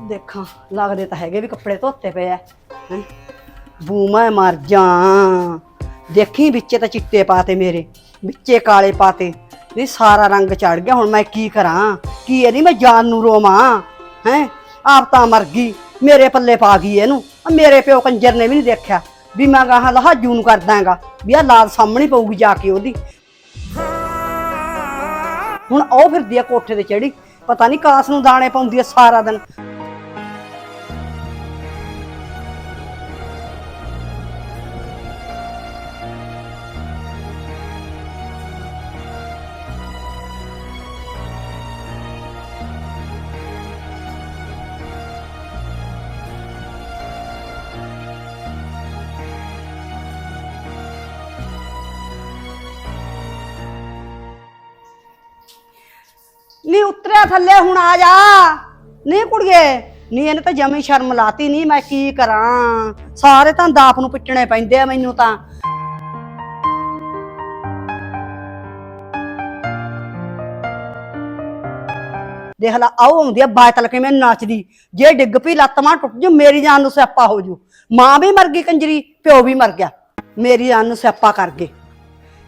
ਦੇਖਾਂ, ਲੱਗਦੇ ਤਾਂ ਹੈਗੇ ਵੀ ਕੱਪੜੇ ਧੋਤੇ ਪਏ ਐ ਹੈਂ। ਬੂ ਮੈਂ ਮਰ ਜਾ ਦੇਖੀ ਵਿੱਚੇ ਤਾਂ ਚਿੱਟੇ ਪਾਤੇ ਮੇਰੇ, ਵਿੱਚੇ ਕਾਲੇ ਪਾਤੇ। ਇਹ ਸਾਰਾ ਰੰਗ ਚੜ ਗਿਆ, ਹੁਣ ਮੈਂ ਕੀ ਕਰਾਂ? ਕੀ ਇਹ ਨਹੀਂ ਮੈਂ ਜਾਨ ਨੂੰ ਰੋਵਾਂ, ਹੈ? ਆਪ ਤਾਂ ਮਰ ਗਈ, ਮੇਰੇ ਪੱਲੇ ਪਾ ਗਈ ਇਹਨੂੰ। ਆਹ ਮੇਰੇ ਪਿਓ ਕੰਜਰ ਨੇ ਵੀ ਨਹੀਂ ਦੇਖਿਆ ਵੀ ਮੈਂ ਗਾਹਾਂ ਲਹਾਜੂ ਨੂੰ ਕਰ ਦਾਂਗਾ ਵੀ ਆ ਲਾਲ ਸਾਹਮਣੇ ਪਊਗੀ ਜਾ ਕੇ ਉਹਦੀ। ਹੁਣ ਉਹ ਫਿਰਦੀ ਆ ਕੋਠੇ ਤੇ ਚੜੀ, ਪਤਾ ਨਹੀਂ ਕਾਸ ਨੂੰ ਦਾਣੇ ਪਾਉਂਦੀ ਆ ਸਾਰਾ ਦਿਨ। ਨੀ ਉਤਰਿਆ ਥੱਲੇ ਹੁਣ ਆ ਜਾ। ਨੀ ਕੁੜੀਏ, ਨੀ ਇਹਨੇ ਤਾਂ ਜਮੀ ਸ਼ਰਮ ਲਾਤੀ ਨਹੀਂ ਮੈਂ ਕੀ ਕਰਾਂ। ਸਾਰੇ ਤਾਂ ਦਾਪ ਨੂੰ ਪਿੱਟਣੇ ਪੈਂਦੇ ਆ ਮੈਨੂੰ ਤਾਂ। ਦੇਖ ਲਾ ਆਉ ਆਉਂਦੀ ਆ ਬਾਤਲ ਕਿਵੇਂ ਨੱਚਦੀ। ਜੇ ਡਿੱਗ ਪਈ ਲੱਤ ਮਾਂ ਟੁੱਟ ਜੂ, ਮੇਰੀ ਜਾਨ ਨੂੰ ਸਿਆਪਾ ਹੋ ਜੂ। ਮਾਂ ਵੀ ਮਰ ਗਈ ਕੰਜਰੀ, ਪਿਓ ਵੀ ਮਰ ਗਿਆ। ਮੇਰੀ ਜਾਨ ਨੂੰ ਸਿਆਪਾ ਕਰ ਗਏ।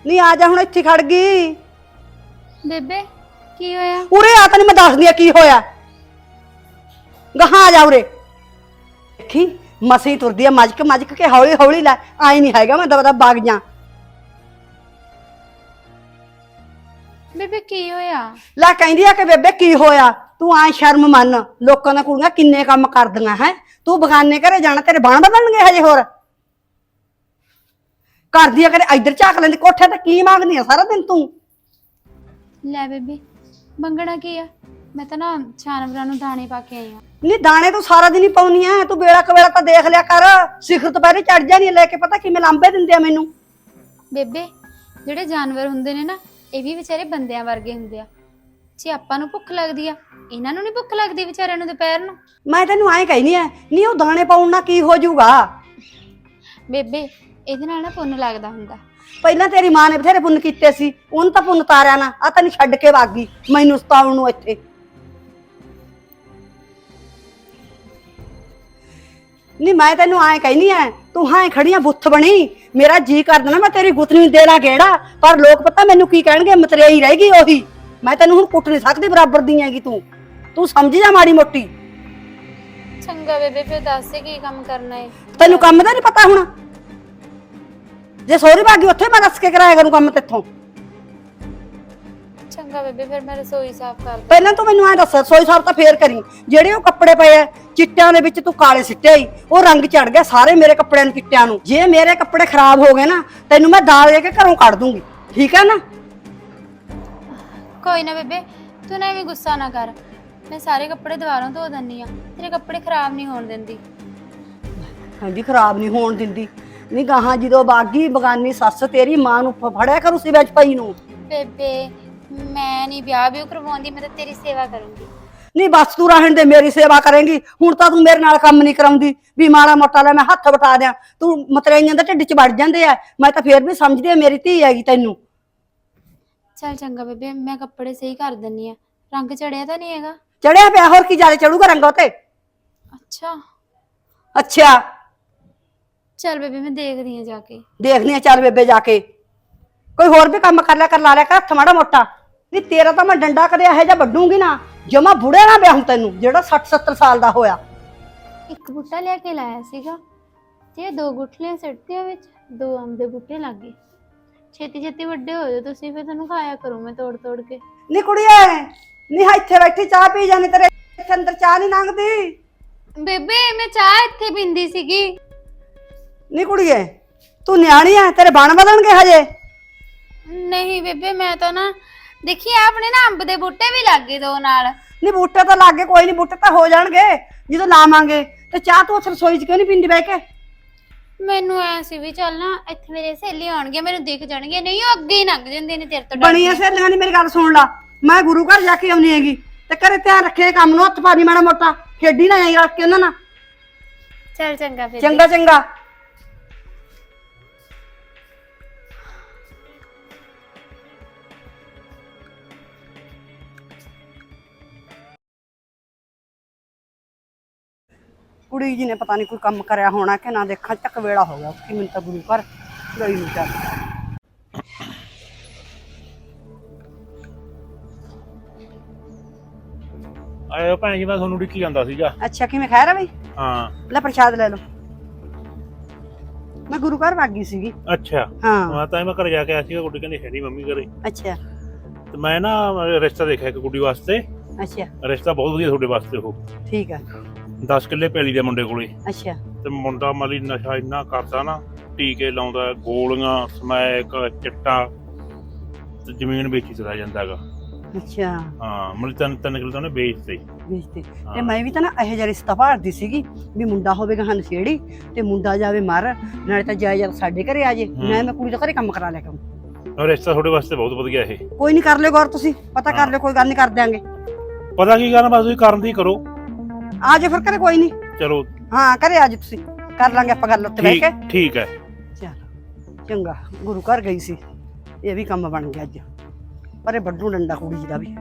ਨਹੀਂ ਆ ਜਾ, ਹੁਣ ਇੱਥੇ ਖੜ ਗਈ। ਬੇਬੇ ਕੀ ਹੋਇਆ? ਉਰੇ ਆ ਤੈਨੂੰ ਮੈਂ ਦੱਸਦੀ ਆ ਕੀ ਹੋਇਆ। ਗਾਹਾਂ ਆ ਜਾ ਉਰੇ। ਦੇਖੀ ਮਸੀ ਤੁਰਦੀ ਆ ਮਜਕ ਮਜਕ ਕੇ ਹੌਲੀ ਹੌਲੀ ਲੈ। ਆਈ ਨਹੀਂ ਹੈਗਾ ਮੈਂ ਦਬਦਾ ਵਗ ਜਾ। ਬੇਬੇ ਕੀ ਹੋਇਆ? ਲੈ ਕਹਿੰਦੀ ਆ ਕਿ ਬੇਬੇ ਕੀ ਹੋਇਆ? ਤੂੰ ਆ ਸ਼ਰਮ ਮੰਨ। ਲੋਕਾਂ ਦੀਆਂ ਕੁੜੀਆਂ ਕਿੰਨੇ ਕੰਮ ਕਰਦੀਆਂ ਹੈ? ਤੂੰ ਬਗਾਨੇ ਘਰੇ ਜਾਣਾ ਤੇਰੇ ਬਾਣ ਬਦਲਣਗੇ ਹਜੇ ਹੋਰ। ਕਰਦੀ ਆ ਕਰੇ ਇੱਧਰ ਝਾਕ ਲੈਂਦੀ ਕੋਠੇ ਤੇ ਕੀ ਮੰਗਦੀ ਆ ਸਾਰਾ ਦਿਨ ਤੂੰ? ਲੈ ਬੇਬੇ ਮੰਗਣਾ ਕੀ ਆ? ਮੈਂ ਤਾਂ ਨਾ ਜਾਨਵਰਾਂ ਨੂੰ ਦਾਣੇ ਪਾ ਕੇ ਆਈ ਆ ਨਹੀਂ ਦਾਣੇ ਤੂੰ ਸਾਰਾ ਦਿਨ ਹੀ ਪਾਉਣੀ ਆ। ਤੂੰ ਵੇਲਾ ਕਵੇਲਾ ਤਾਂ ਦੇਖ ਲਿਆ ਕਰ। ਸਿਖਰ ਦੁਪਹਿਰੇ ਚੜ ਜਾਣੀ ਲੈ ਕੇ ਪਤਾ ਕਿਵੇਂ ਲਾਂਬੇ ਦਿੰਦੇ ਆ ਮੈਨੂੰ। ਬੇਬੇ ਜਿਹੜੇ ਜਾਨਵਰ ਹੁੰਦੇ ਨੇ ਨਾ ਇਹ ਵੀ ਵਿਚਾਰੇ ਬੰਦਿਆਂ ਵਰਗੇ ਹੁੰਦੇ ਆ। ਜੇ ਆਪਾਂ ਨੂੰ ਭੁੱਖ ਲੱਗਦੀ ਆ ਇਹਨਾਂ ਨੂੰ ਨਹੀਂ ਭੁੱਖ ਲੱਗਦੀ ਵਿਚਾਰਿਆਂ ਨੂੰ ਦੁਪਹਿਰ ਨੂੰ? ਮੈਂ ਤੈਨੂੰ ਐਂ ਕਹਿਨੀ ਆ ਨਹੀਂ ਉਹ ਦਾਣੇ ਪਾਉਣ ਨਾਲ ਕੀ ਹੋ ਜਾਊਗਾ? ਬੇਬੇ ਇਹਦੇ ਨਾਲ ਨਾ ਪੁੰਨ ਲੱਗਦਾ ਹੁੰਦਾ। ਪਹਿਲਾਂ ਤੇਰੀ ਮਾਂ ਨੇ ਬਥੇਰੇ ਪੁੰਨ ਕੀਤੇ ਸੀ ਉਹਨੂੰ ਤਾਂ ਪੁੰਨ ਤਾਰਿਆ ਨਾ ਆ ਤੈਨੂੰ ਛੱਡ ਕੇ ਵਗ ਗਈ ਮੈਨੂੰ ਸਤਾਉਣ ਨੂੰ ਇੱਥੇ। ਨਹੀਂ ਮੈਂ ਤੈਨੂੰ ਐਂ ਕਹਿਨੀ ਐ ਤੂੰ ਹਾਂ ਖੜੀਆਂ ਬੁੱਥ ਬਣੀ ਮੇਰਾ ਜੀ ਕਰਦਾ ਨਾ ਮੈਂ ਤੇਰੀ ਗੁੱਤਨੀ ਦੇਣਾ ਗੇੜਾ ਪਰ ਲੋਕ ਪਤਾ ਮੈਨੂੰ ਕੀ ਕਹਿਣਗੇ ਮਤਰੇਈ ਰਹੇਗੀ ਉਹੀ। ਮੈਂ ਤੈਨੂੰ ਹੁਣ ਕੁੱਟ ਨਹੀਂ ਸਕਦੀ ਬਰਾਬਰ ਦੀ ਹੈਗੀ ਤੂੰ। ਤੂੰ ਸਮਝ ਜਾ ਮਾੜੀ ਮੋਟੀ। ਚੰਗਾ ਬੇਬੇ ਫਿਰ ਦੱਸ ਦੇ ਕੀ ਕੰਮ ਕਰਨਾ ਏ। ਤੈਨੂੰ ਕੰਮ ਦਾ ਨਹੀਂ ਪਤਾ ਹੁਣ? ਜੇ ਸੋਰੀ ਭਾਗੀ ਉੱਥੇ ਮੈਂ ਦੱਸ ਕੇ ਕਰਾਇਆ ਕਰੂੰ ਕੰਮ ਤੇਥੋਂ। ਚੰਗਾ ਬੇਬੇ ਫਿਰ ਮੈਂ ਰਸੋਈ ਸਾਫ਼ ਕਰ ਦਾਂ ਪਹਿਲਾਂ ਤੂੰ ਮੈਨੂੰ ਐ ਦੱਸ ਸੋਈ ਸਾਹਿਬ ਤਾਂ ਫੇਰ ਕਰੀ। ਜਿਹੜੇ ਉਹ ਕੱਪੜੇ ਪਏ ਐ ਚਿੱਟਿਆਂ ਦੇ ਵਿੱਚ ਤੂੰ ਕਾਲੇ ਸਿੱਟੇ ਈ ਉਹ ਰੰਗ ਚੜ ਗਿਆ ਸਾਰੇ ਮੇਰੇ ਕੱਪੜਿਆਂ ਨੂੰ ਚਿੱਟਿਆਂ ਨੂੰ। ਜੇ ਮੇਰੇ ਕੱਪੜੇ ਖਰਾਬ ਹੋ ਗਏ ਨਾ ਤੈਨੂੰ ਮੈਂ ਦਾਲ ਦੇ ਕੇ ਘਰੋਂ ਕੱਢ ਦੂੰਗੀ। ਠੀਕ ਹੈ ਨਾ? ਕੋਈ ਨਾ ਬੇਬੇ ਤੂੰ ਨਾ ਐਵੇਂ ਗੁੱਸਾ ਨਾ ਕਰ। ਮੈਂ ਸਾਰੇ ਕੱਪੜੇ ਦੁਬਾਰਾ ਧੋ ਦਿੰਨੀ ਆ। ਤੇਰੇ ਕੱਪੜੇ ਖਰਾਬ ਨਹੀਂ ਹੋਣ ਦਿੰਦੀ। ਹਾਂਜੀ ਖਰਾਬ ਨਹੀਂ ਹੋਣ ਦਿੰਦੀ। ਨਹੀਂ ਗਾਹਾਂ ਜਦੋਂ ਬਾਗੀ ਬਗਾਨੀ ਸੱਸ ਤੇਰੀ ਮਾਂ ਨੂੰ ਫ- ਫੜਿਆ ਕਰੂ ਸੀ ਵਿੱਚ ਪਈ ਨੂੰ। ਬੇਬੇ ਮੈਂ ਨਹੀਂ ਵਿਆਹ ਵੀ ਕਰਵਾਉਂਦੀ ਮੈਂ ਤਾਂ ਤੇਰੀ ਸੇਵਾ ਕਰੂੰਗੀ। ਨਹੀਂ ਬਸ ਤੂੰ ਰਹਿਣ ਦੇ ਮੇਰੀ ਸੇਵਾ ਕਰੇਂਗੀ। ਹੁਣ ਤਾਂ ਤੂੰ ਮੇਰੇ ਨਾਲ ਕੰਮ ਨਹੀਂ ਕਰਾਉਂਦੀ। ਵੀ ਮਾੜਾ ਮੋਟਾ ਲੈ ਮੈਂ ਹੱਥ ਵਟਾ ਦਿਆਂ। ਤੂੰ ਮਤਰੇਈਆਂ ਦੇ ਢਿੱਡ 'ਚ ਵੜ ਜਾਂਦੇ ਆ। ਮੈਂ ਤਾਂ ਫੇਰ ਵੀ ਸਮਝਦੀ ਆ ਮੇਰੀ ਧੀ ਹੈਗੀ ਤੈਨੂੰ। ਚੱਲ ਚੰਗਾ ਬੇਬੇ ਮੈਂ ਕੱਪੜੇ ਸਹੀ ਕਰ ਦਿੰਨੀ ਆ। ਰੰਗ ਚੜਿਆ ਤਾਂ ਨਹੀਂ ਹੈਗਾ? ਚੜਿਆ ਪਿਆ ਹੋਰ ਕੀ ਜ਼ਿਆਦਾ ਚੜੂਗਾ ਰੰਗੋ ਤੇ ਅੱਛਾ। ਅੱਛਾ। ਚੱਲ ਬੇਬੇ ਮੈਂ ਦੇਖਦੀ ਆ ਜਾ ਕੇ। ਦੇਖਦੀ ਆ ਚੱਲ ਬੇਬੇ ਜਾ ਕੇ। ਕੋਈ ਹੋਰ ਵੀ ਕੰਮ ਕਰ ਲਿਆ ਕਰ ਲਾ ਲਿਆ ਕਰ ਹੱਥ ਮਾੜਾ ਮੋਟਾ। ਨਹੀਂ ਤੇਰਾ ਤਾਂ ਮੈਂ ਡੰਡਾ ਕਦੇ ਇਹੋ ਜਿਹਾ ਵੱਡੂਗੀ ਨਾ ਜਮਾ ਬੁੜੇ ਨਾ ਵਿਆਹ ਤੈਨੂੰ ਜਿਹੜਾ 60 70 ਸਾਲ ਦਾ ਹੋਇਆ। ਇੱਕ ਬੂਟਾ ਲਿਆ ਕੇ ਲਾਇਆ ਸੀਗਾ ਤੇ ਦੋ ਗੁੱਠਲੀਆਂ ਸਿੱਟਦੀਆਂ ਵਿੱਚ ਦੋ ਅੰਬ ਦੇ ਬੂਟੇ ਲੱਗੇ। ਛੇਤੀ ਛੇਤੀ ਵੱਡੇ ਹੋ ਜਾਓ ਤੁਸੀਂ ਫਿਰ ਤੁਹਾਨੂੰ ਖਾਇਆ ਕਰੂੰ ਮੈਂ ਤੋੜ ਤੋੜ ਕੇ। ਨੀ ਕੁੜੀਏ ਨੀ ਇੱਥੇ ਬੈਠੀ ਚਾਹ ਪੀ ਜਾਂਦੀ ਤੇਰੇ ਇੱਥੇ ਅੰਦਰ ਚਾਹ ਨਹੀਂ ਲੰਘਦੀ। ਬੇਬੇ ਮੈਂ ਚਾਹ ਇੱਥੇ ਪੀਂਦੀ ਸੀਗੀ। ਨੀ ਕੁੜੀਏ ਤੂੰ ਨਿਆਣੀ ਐ ਤੇਰੇ ਬਣ ਵਧਣਗੇ ਹਜੇ। ਨਹੀਂ ਬੇਬੇ ਮੈਂ ਤਾਂ ਨਾ ਦੇਖੀ ਆਪਣੇ ਨਾ ਅੰਬ ਦੇ ਬੂਟੇ ਵੀ ਲੱਗੇ ਦੋ ਨਾਲ। ਨੀ ਬੂਟੇ ਤਾਂ ਲੱਗੇ ਕੋਈ ਨਹੀਂ ਬੂਟੇ ਤਾਂ ਹੋ ਜਾਣਗੇ ਜਦੋਂ ਲਾਵਾਂਗੇ। ਤੇ ਚਾਹ ਤੂੰ ਉੱਥੇ ਰਸੋਈ 'ਚ ਕਿਉਂ ਨਹੀਂ ਪੀਂਦੀ ਬਹਿ ਕੇ? ਮੈਨੂੰ ਐ ਸੀ ਵੀ ਚੱਲ ਨਾ ਇੱਥੇ ਮੇਰੇ ਸਹੇਲੀ ਆਉਣਗੇ ਮੈਨੂੰ ਦਿਖ ਜਾਣਗੇ ਨਹੀਂ ਉਹ ਅੱਗੇ ਹੀ ਲੰਘ ਜਾਂਦੇ ਨੇ ਤੇਰੇ ਤੋਂ ਡਰ ਬਣੀਆਂ ਸਹੇਲੀਆਂ ਦੀ ਮੇਰੀ ਗੱਲ ਸੁਣ ਲਾ। ਮੈਂ ਗੁਰੂ ਘਰ ਜਾ ਕੇ ਆਉਣੀ ਹੈਗੀ ਤੇ ਘਰੇ ਧਿਆਨ ਰੱਖੇ ਕੰਮ ਨੂੰ ਹੱਥ ਪਾਣੀ ਮਾੜਾ ਮੋਟਾ। ਖੇਡੀ ਨਾ ਜਾਈ ਰੱਖ ਕੇ ਉਹਨਾਂ ਨਾਲ। ਚੱਲ ਚੰਗਾ ਬੇਬੇ ਚੰਗਾ ਚੰਗਾ। ਕੁੜੀ ਜੀ ਨੇ ਪਤਾ ਨਹੀਂ ਕੋਈ ਕੰਮ ਕਰਿਆ ਹੋਣਾ ਕਿ ਨਾ ਦੇਖਾਂ ਚੱਕ ਵੇਲਾ ਹੋ ਗਿਆ ਕਿ ਮੈਨੂੰ ਤਾਂ ਗੁਰੂ ਘਰ ਗਈ ਨੂੰ ਚੱਲ। ਆਇਓ ਭੈਣ ਜੀ ਮੈਂ ਤੁਹਾਨੂੰ ਡਿੱਕੀ ਜਾਂਦਾ ਸੀਗਾ। ਅੱਛਾ ਕਿਵੇਂ ਖੈਰ ਆ ਬਈ? ਹਾਂ। ਲੈ ਪ੍ਰਸ਼ਾਦ ਲੈ ਲਓ। ਮੈਂ ਗੁਰੂ ਘਰ ਵਗ ਗਈ ਸੀਗੀ। ਅੱਛਾ। ਹਾਂ। ਮੈਂ ਤਾਂ ਮੈਂ ਘਰ ਜਾ ਕੇ ਆਇਆ ਸੀਗਾ ਗੁੱਡੀ ਕਹਿੰਦੀ ਹੈ ਨਹੀਂ ਮੰਮੀ ਘਰੇ। ਅੱਛਾ। ਤੇ ਮੈਂ ਨਾ ਰਿਸ਼ਤਾ ਦੇਖਿਆ ਇੱਕ ਕੁੜੀ ਵਾਸਤੇ। ਅੱਛਾ। ਰਿਸ਼ਤਾ ਬਹੁਤ ਵਧੀਆ ਤੁਹਾਡੇ ਵਾਸਤੇ ਉਹ। ਠੀਕ ਹੈ 10 ਕਿੱਲੇ ਪੈਲੀ ਦੇ ਮੁੰਡੇ ਕੋਲੇ। ਅੱਛਾ। ਤੇ ਮੁੰਡਾ ਮਾਲੀ ਨਸ਼ਾ ਇੰਨਾ ਕਰਦਾ ਨਾ ਟੀਕੇ ਲਾਉਂਦਾ ਗੋਲੀਆਂ ਸਮੈਕ ਚਿੱਟਾ ਤੇ ਜ਼ਮੀਨ ਵੇਚੀ ਚਲਾ ਜਾਂਦਾਗਾ ਅੱਛਾ। ਹਾਂ ਮਤਲਬ ਤਿੰਨ ਤਿੰਨ ਕਿੱਲੇ ਤਾਂ ਉਹਨੇ ਵੇਚਤੇ। ਵੇਚਦੇ ਤੇ। ਮੈਂ ਵੀ ਤਾਂ ਨਾ ਇਹੋ ਜਿਹਾ ਰਿਸ਼ਤਾ ਭਾਲਦੀ ਸੀਗੀ ਵੀ ਮੁੰਡਾ ਹੋਵੇਗਾ ਹਨ ਛੇੜੀ ਤੇ ਮੁੰਡਾ ਜਾਵੇ ਮਰ ਨਾਲੇ ਤਾਂ ਜਾਇਦਾਦ ਸਾਡੇ ਘਰੇ ਆ ਜੇ ਮੈਂ ਮੈਂ ਕੁੜੀ ਦੇ ਘਰੇ ਕੰਮ ਕਰਾ ਲਿਆ ਕਰੂੰ। ਉਹ ਰਿਸ਼ਤਾ ਤੁਹਾਡੇ ਵਾਸਤੇ ਬਹੁਤ ਵਧੀਆ ਇਹ। ਕੋਈ ਨਹੀਂ ਕਰ ਲਿਓ ਗੌਰ ਤੁਸੀਂ ਪਤਾ ਕਰ ਲਿਓ ਕੋਈ ਗੱਲ ਨਹੀਂ ਕਰ ਦਿਆਂਗੇ। ਪਤਾ ਕੀ ਕਰਨਾ ਬਸ ਤੁਸੀਂ ਕਰਨ ਦੀ ਕਰੋ। ਆ ਜਾਓ ਫਿਰ ਘਰੇ ਕੋਈ ਨਹੀਂ। ਚਲੋ। ਹਾਂ ਘਰੇ ਆ ਜਾਓ ਤੁਸੀਂ। ਕਰ ਲਾਂਗੇ ਆਪਾਂ ਗੱਲ ਉੱਤੇ ਬਹਿ ਠੀਕ ਕੇ। ਠੀਕ ਹੈ। ਚੱਲ ਚੰਗਾ। ਗੁਰੂ ਘਰ ਗਈ ਸੀ। ਇਹ ਵੀ ਕੰਮ ਬਣ ਗਿਆ ਅੱਜ। ਪਰ ਇਹ ਵੱਡੂ ਡੰਡਾ ਕੁੜੀ ਜੀ ਦਾ ਵੀ।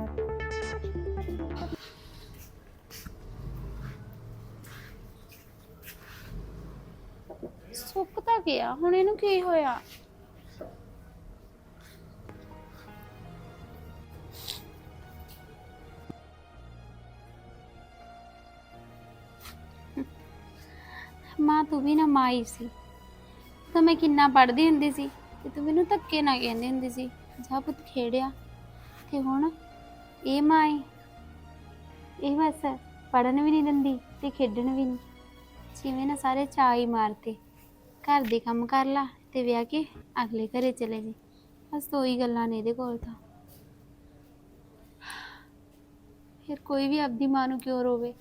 ਸੁੱਕ ਤਾਂ ਗਿਆ। ਹੁਣ ਇਹਨੂੰ ਕੀ ਹੋਇਆ? ਮਾਂ ਤੂੰ ਵੀ ਨਾ ਮਾਈ ਸੀ। ਤਾਂ ਮੈਂ ਕਿੰਨਾ ਪੜ੍ਹਦੀ ਹੁੰਦੀ ਸੀ ਤੇ ਤੂੰ ਮੈਨੂੰ ਧੱਕੇ ਨਾ ਕਹਿੰਦੀ ਹੁੰਦੀ ਸੀ, ਜਾ ਪੁੱਤ ਖੇੜਿਆ ਤੇ ਹੁਣ ਇਹ ਮਾਂ ਏ। ਇਹ ਬਸ ਪੜਨ ਵੀ ਨਹੀਂ ਦਿੰਦੀ ਤੇ ਖੇਡਣ ਵੀ ਨਹੀਂ। ਜਿਵੇਂ ਨਾ ਸਾਰੇ ਚਾਅ ਮਾਰਤੇ। ਘਰ ਦੇ ਕੰਮ ਕਰ ਲਾ ਤੇ ਵਿਆਹ ਕੇ ਅਗਲੇ ਘਰੇ ਚਲੇ ਜੀ। ਬਸ ਦੋ ਹੀ ਗੱਲਾਂ ਨੇ ਇਹਦੇ ਕੋਲ ਤਾਂ। ਫਿਰ ਕੋਈ ਵੀ ਆਪਦੀ ਮਾਂ ਨੂੰ ਕਿਉਂ ਰੋਵੇ?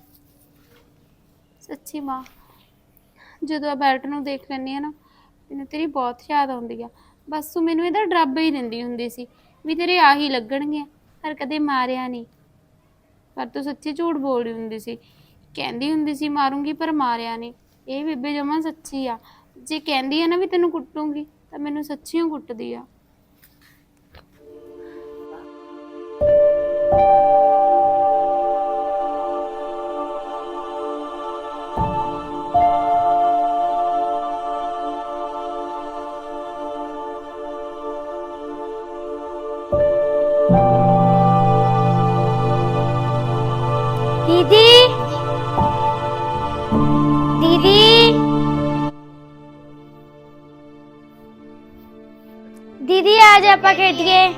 ਸੱਚੀ ਮਾਂ। ਜਦੋਂ ਆ ਨੂੰ ਦੇਖ ਲੈਂਦੀ ਆ ਨਾ, ਮੈਨੂੰ ਤੇਰੀ ਬਹੁਤ ਯਾਦ ਆਉਂਦੀ ਆ। ਬਸ ਤੂੰ ਮੈਨੂੰ ਇਹਦਾ ਡਰਾਬਾ ਹੀ ਦਿੰਦੀ ਹੁੰਦੀ ਸੀ ਵੀ ਤੇਰੇ ਆਹੀ ਲੱਗਣਗੇ, ਪਰ ਕਦੇ ਮਾਰਿਆ ਨਹੀਂ। ਪਰ ਤੂੰ ਸੱਚੀ ਝੂਠ ਬੋਲਦੀ ਹੁੰਦੀ ਸੀ। ਕਹਿੰਦੀ ਹੁੰਦੀ ਸੀ ਮਾਰੂੰਗੀ, ਪਰ ਮਾਰਿਆ ਨਹੀਂ। ਇਹ ਬੀਬੇ ਜਮਾ ਸੱਚੀ ਆ। ਜੇ ਕਹਿੰਦੀ ਆ ਨਾ ਵੀ ਤੈਨੂੰ ਕੁੱਟੂੰਗੀ, ਤਾਂ ਮੈਨੂੰ ਸੱਚੀਓ ਕੁੱਟਦੀ ਆ। ਜਾ ਆਪਾਂ ਖੇਡੀਏ।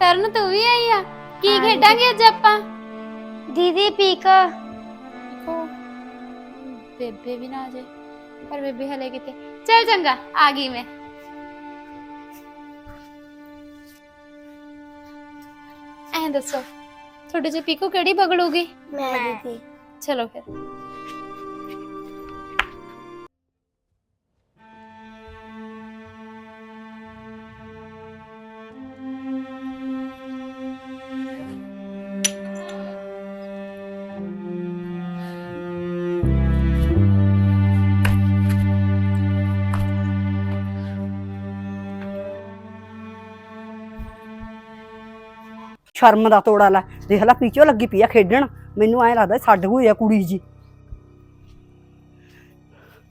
ਕਰਨ ਤੂੰ ਵੀ ਆਈ ਆ? ਕੀ ਖੇਡਾਂਗੇ ਅੱਜ ਆਪਾਂ? ਦੀਦੀ ਪੀਕ। ਬੇਬੇ ਵੀ ਨਾ ਆ ਜਾਏ। ਪਰ ਬੇਬੇ ਹਲੇ ਕਿਤੇ ਚੱਲ ਚੰਗਾ ਆ ਗਈ ਮੈਂ। ਐਂ ਦੱਸੋ ਤੁਹਾਡੇ ਚ ਪੀਕੋ ਕਿਹੜੀ ਬਗੜੂਗੀ? ਮੈਂ ਦੀਦੀ। ਚਲੋ ਫਿਰ। ਸ਼ਰਮ ਦਾ ਤੋੜਾ ਲੈ। ਦੇਖ ਲੈ ਪੀਚੋ ਲੱਗੀ ਪਈ ਆ ਖੇਡਣ। ਮੈਨੂੰ ਐਂ ਲੱਗਦਾ ਛੱਡ ਹੋਈ ਆ ਕੁੜੀ ਜੀ।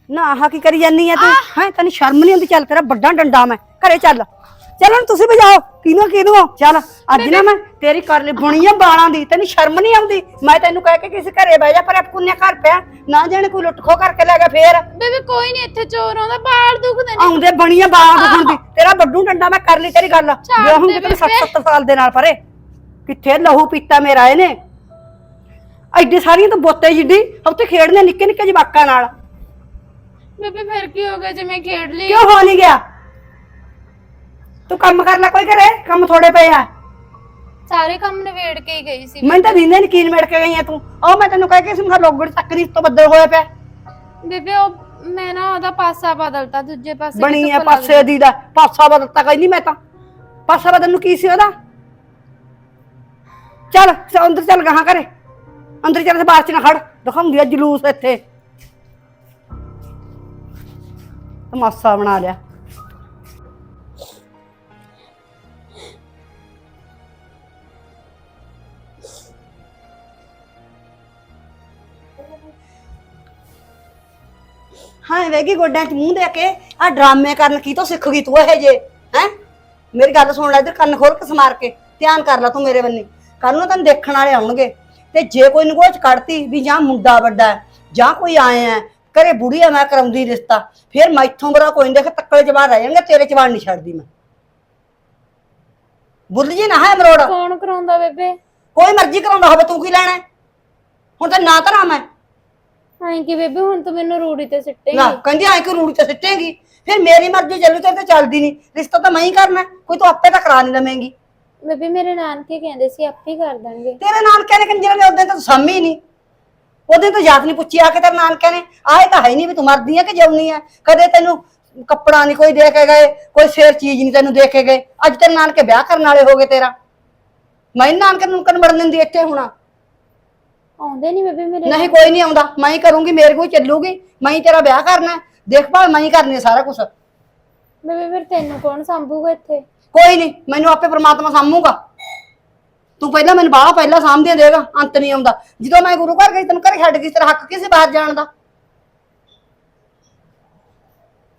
ਨਾ ਆਹ ਕੀ ਕਰੀ ਜਾਨੀ ਆ ਤੂੰ? ਹੈ ਤੈਨੂੰ ਸ਼ਰਮ ਨਹੀਂ ਆਉਂਦੀ? ਚੱਲ ਤੇਰਾ ਵੱਡਾ ਡੰਡਾ ਮੈਂ। ਘਰੇ ਚੱਲ। ਚੱਲ ਹੁਣ ਤੁਸੀਂ ਵਜਾਓ। ਕਿਨੂੰ ਕਿਨੂੰ ਚੱਲ ਅੱਜ ਨਾ ਮੈਂ ਤੇਰੀ ਕਰ ਲਈ ਬੁਣੀ ਆ ਬਾਲਾਂ ਦੀ। ਤੈਨੂੰ ਸ਼ਰਮ ਨਹੀਂ ਆਉਂਦੀ? ਮੈਂ ਤੈਨੂੰ ਕਹਿ ਕੇ ਕਿਸੇ ਘਰੇ ਬਹਿ ਜਾ ਪਰ ਆਪ ਕੁੰਨੇ ਘਰ ਪਿਆ। ਨਾ ਜਾਣੇ ਕੋਈ ਲੁੱਟ ਖੋ ਕਰਕੇ ਲੈ ਗਿਆ ਫੇਰ। ਬੇਬੇ ਕੋਈ ਨਹੀਂ ਇੱਥੇ ਚੋਰ ਆਉਂਦਾ ਬਾਲ ਦੁਖਦੇ ਨੇ। ਆਉਂਦੇ ਬਣੀਆਂ ਬਾਲਾਂ ਦੁਖਣ ਦੀ। ਤੇਰਾ ਵੱਡੂ ਡੰਡਾ ਮੈਂ ਕਰ ਲਈ ਤੇਰੀ ਗੱਲ। ਦੇ ਤੈਨੂੰ ਬੇਬੇ। 7-7 ਸਾਲ ਦੇ ਨਾਲ ਪਰੇ। ਕਿੱਥੇ ਲਹੂ ਪੀਤਾ ਮੇਰਾ ਇਹਨੇ? ਐਡੀ ਸਾਰੀਆਂ ਤਾਂ ਬੋਤੇ ਜਿੱਡੀ ਉੱਥੇ ਖੇਡਦੇ ਨਿੱਕੇ ਨਿੱਕੇ ਜਵਾਕਾਂ ਨਾਲ। ਬੇਬੇ ਫਿਰ ਕੀ ਹੋ ਗਿਆ ਜੇ ਮੈਂ ਖੇਡ ਲਈ? ਕਿਉਂ ਹੋ ਨਹੀਂ ਗਿਆ? ਤੂੰ ਕੰਮ ਕਰ ਲੈ ਕੋਈ ਕਰੇ ਕੰਮ ਥੋੜੇ ਪਏ ਆ। ਸਾਰੇ ਕੰਮ ਨਵੇੜ ਕੇ ਹੀ ਗਈ ਸੀ। ਮੈਨੂੰ ਤਾਂ ਦਿੰਦੇ ਨੀ ਕੀਨ ਮੇੜ ਕੇ ਗਈ ਆ ਤੂੰ। ਉਹ ਮੈਂ ਤੈਨੂੰ ਕਹਿ ਕੇ ਸੀ ਮੈਂ ਲੋਗੜ ਨਹੀਂ ਤੋਂ ਬੱਦਲ ਹੋਇਆ ਪਿਆ। ਬੇਬੇ ਉਹ ਮੈਂ ਨਾ ਉਹਦਾ ਪਾਸਾ ਬਦਲਤਾ ਦੂਜੇ ਪਾਸੇ ਬਣੀ ਆ ਪਾਸੇ ਦੀ ਦਾ ਪਾਸਾ ਬਦਲਤਾ ਕਹਿੰਦੀ ਮੈਂ ਤਾਂ। ਪਾਸਾ ਬਦਲ ਨੂੰ ਕੀ ਸੀ ਉਹਦਾ? ਚੱਲ ਚੱਲ ਅੰਦਰ ਚੱਲ ਗਾਹਾਂ ਘਰੇ। ਅੰਦਰ ਚੱਲ ਤੇ ਬਾਹਰ ਚ ਨਾ ਖੜ। ਦਿਖਾਉਂਦੀ ਆ ਜਲੂਸ ਇੱਥੇ। ਤਮਾਸਾ ਬਣਾ ਲਿਆ। ਹਾਂ ਵੇਗੀ ਗੋਡਿਆਂ 'ਚ ਮੂੰਹ ਦੇ ਕੇ। ਆ ਡਰਾਮੇ ਕਰਨ ਕੀ ਤੋਂ, ਸਿੱਖ ਗਈ ਤੂੰ ਇਹ ਜੇ ਹੈ? ਮੇਰੀ ਗੱਲ ਸੁਣ ਲੈ ਇੱਧਰ ਕੰਨ ਖੋਲ ਕੇ ਸਮਾਰ ਕੇ। ਧਿਆਨ ਕਰ ਲੈ ਤੂੰ ਮੇਰੇ ਬੰਨੀ ਕੱਲ ਨੂੰ ਤੈਨੂੰ ਦੇਖਣ ਵਾਲੇ ਆਉਣਗੇ। ਤੇ ਜੇ ਕੋਈ ਨਗੋਚ ਕੱਢਤੀ ਵੀ ਜਾਂ ਮੁੰਡਾ ਵੱਡਾ ਹੈ, ਜਾਂ ਕੋਈ ਆਏ ਹੈ ਘਰੇ ਬੁੜੀ ਆ ਮੈਂ ਕਰਾਉਂਦੀ ਰਿਸ਼ਤਾ ਫਿਰ ਮੈਥੋਂ ਬਰਾ ਕੋਈ ਨਹੀਂ ਦੇਖ ਤੱਕਲੇ ਜਵਾਨ ਰਹਿ ਜਾਣਗੇ ਤੇਰੇ ਜਵਾਨ ਨਹੀਂ ਛੱਡਦੀ ਮੈਂ। ਬੁੱਲ ਜੀ ਨਾ ਹੈ ਮਰੋੜ ਕੌਣ ਕਰਾਉਂਦਾ ਬੇਬੇ? ਕੋਈ ਮਰਜ਼ੀ ਕਰਾਉਂਦਾ ਹੋਵੇ ਤੂੰ ਕੀ ਲੈਣਾ ਹੈ? ਹੁਣ ਤਾਂ ਨਾ ਧਰਾਂ ਮੈਂ ਐਂ ਕਿ ਬੇਬੇ ਹੁਣ ਤੂੰ ਮੈਨੂੰ ਰੂੜੀ ਤੇ ਸਿੱਟੇਂਗੀ। ਨਾ ਕਹਿੰਦੀ ਐ ਕਿ ਰੂੜੀ ਤੇ ਸਿੱਟੇਗੀ? ਫਿਰ ਮੇਰੀ ਮਰਜ਼ੀ ਚੱਲੂ ਤੇ ਤੇ ਚੱਲਦੀ ਨਹੀਂ। ਰਿਸ਼ਤਾ ਤਾਂ ਮੈਂ ਹੀ ਕਰਨਾ ਹੈ, ਕੋਈ ਤੂੰ ਆਪੇ ਤਾਂ ਕਰਾ ਨਹੀਂ ਲਵੇਂਗੀ ਬੇਬੇ ਮੇਰੇ ਨਾਨਕੇ ਕਹਿੰਦੇ ਸੀ ਆਪੇ ਕਰ ਦੇਣਗੇ। ਤੇਰੇ ਨਾਨਕਿਆਂ ਨੇ ਕੰਜਰਾਂ ਨੇ ਉਦੋਂ ਤਾਂ ਤੂੰ ਨਹੀਂ ਉਦੋਂ ਤਾਂ ਜਾਤ ਨਹੀਂ ਪੁੱਛੀ ਆ ਕੇ ਤੇਰੇ ਨਾਨਕਿਆਂ ਨੇ। ਆਏ ਤਾਂ ਹੈ ਨਹੀਂ ਵੀ ਤੂੰ ਮਰਦੀ ਆ ਕਿ ਜਿਉਣੀ ਆ। ਕਦੇ ਤੈਨੂੰ ਕੱਪੜਾ ਨਹੀਂ ਕੋਈ ਦੇ ਕੇ ਗਏ ਕੋਈ ਸਿਰ ਚੀਜ਼ ਨਹੀਂ ਤੈਨੂੰ ਦੇ ਕੇ ਗਏ। ਅੱਜ ਤੇਰੇ ਨਾਨਕੇ ਵਿਆਹ ਕਰਨ ਵਾਲੇ ਹੋ ਗਏ ਤੇਰਾ। ਮੈਂ ਨੀ ਨਾਨਕੇ ਨੂੰ ਕਨਵੜ ਦਿੰਦੀ ਇੱਥੇ ਹੁਣ। ਆਉਂਦੇ ਨਹੀਂ ਬੇਬੇ ਮੇਰੇ ਨਹੀਂ ਕੋਈ ਨਹੀਂ ਆਉਂਦਾ। ਮੈਂ ਹੀ ਕਰੂੰਗੀ ਮੇਰੇ ਕੋਲ ਹੀ ਚੱਲੂਗੀ। ਮੈਂ ਹੀ ਤੇਰਾ ਵਿਆਹ ਕਰਨਾ। ਹੈ। ਦੇਖਭਾਲ ਮੈਂ ਹੀ ਕਰਨੀ ਹੈ ਸਾਰਾ ਕੁਝ ਬੇਬੇ ਫਿਰ ਤੈਨੂੰ ਕੌਣ ਸੰਭੂਗਾ ਇੱਥੇ? ਕੋਈ ਨਹੀਂ ਮੈਨੂੰ ਆਪੇ ਪ੍ਰਮਾਤਮਾ ਸਾਂਭੂਗਾ। ਤੂੰ ਪਹਿਲਾਂ ਮੈਨੂੰ ਬਾਹਲਾ ਪਹਿਲਾਂ ਸਾਂਭਦੇ ਦੇਗਾ ਅੰਤ ਨਹੀਂ ਆਉਂਦਾ। ਜਦੋਂ ਮੈਂ ਗੁਰੂ ਘਰ ਗਈ ਤੈਨੂੰ ਘਰੇ ਛੱਡ ਗਈ ਤੇਰਾ ਹੱਕ ਕਿਸੇ ਬਾਹਰ ਜਾਣ ਦਾ?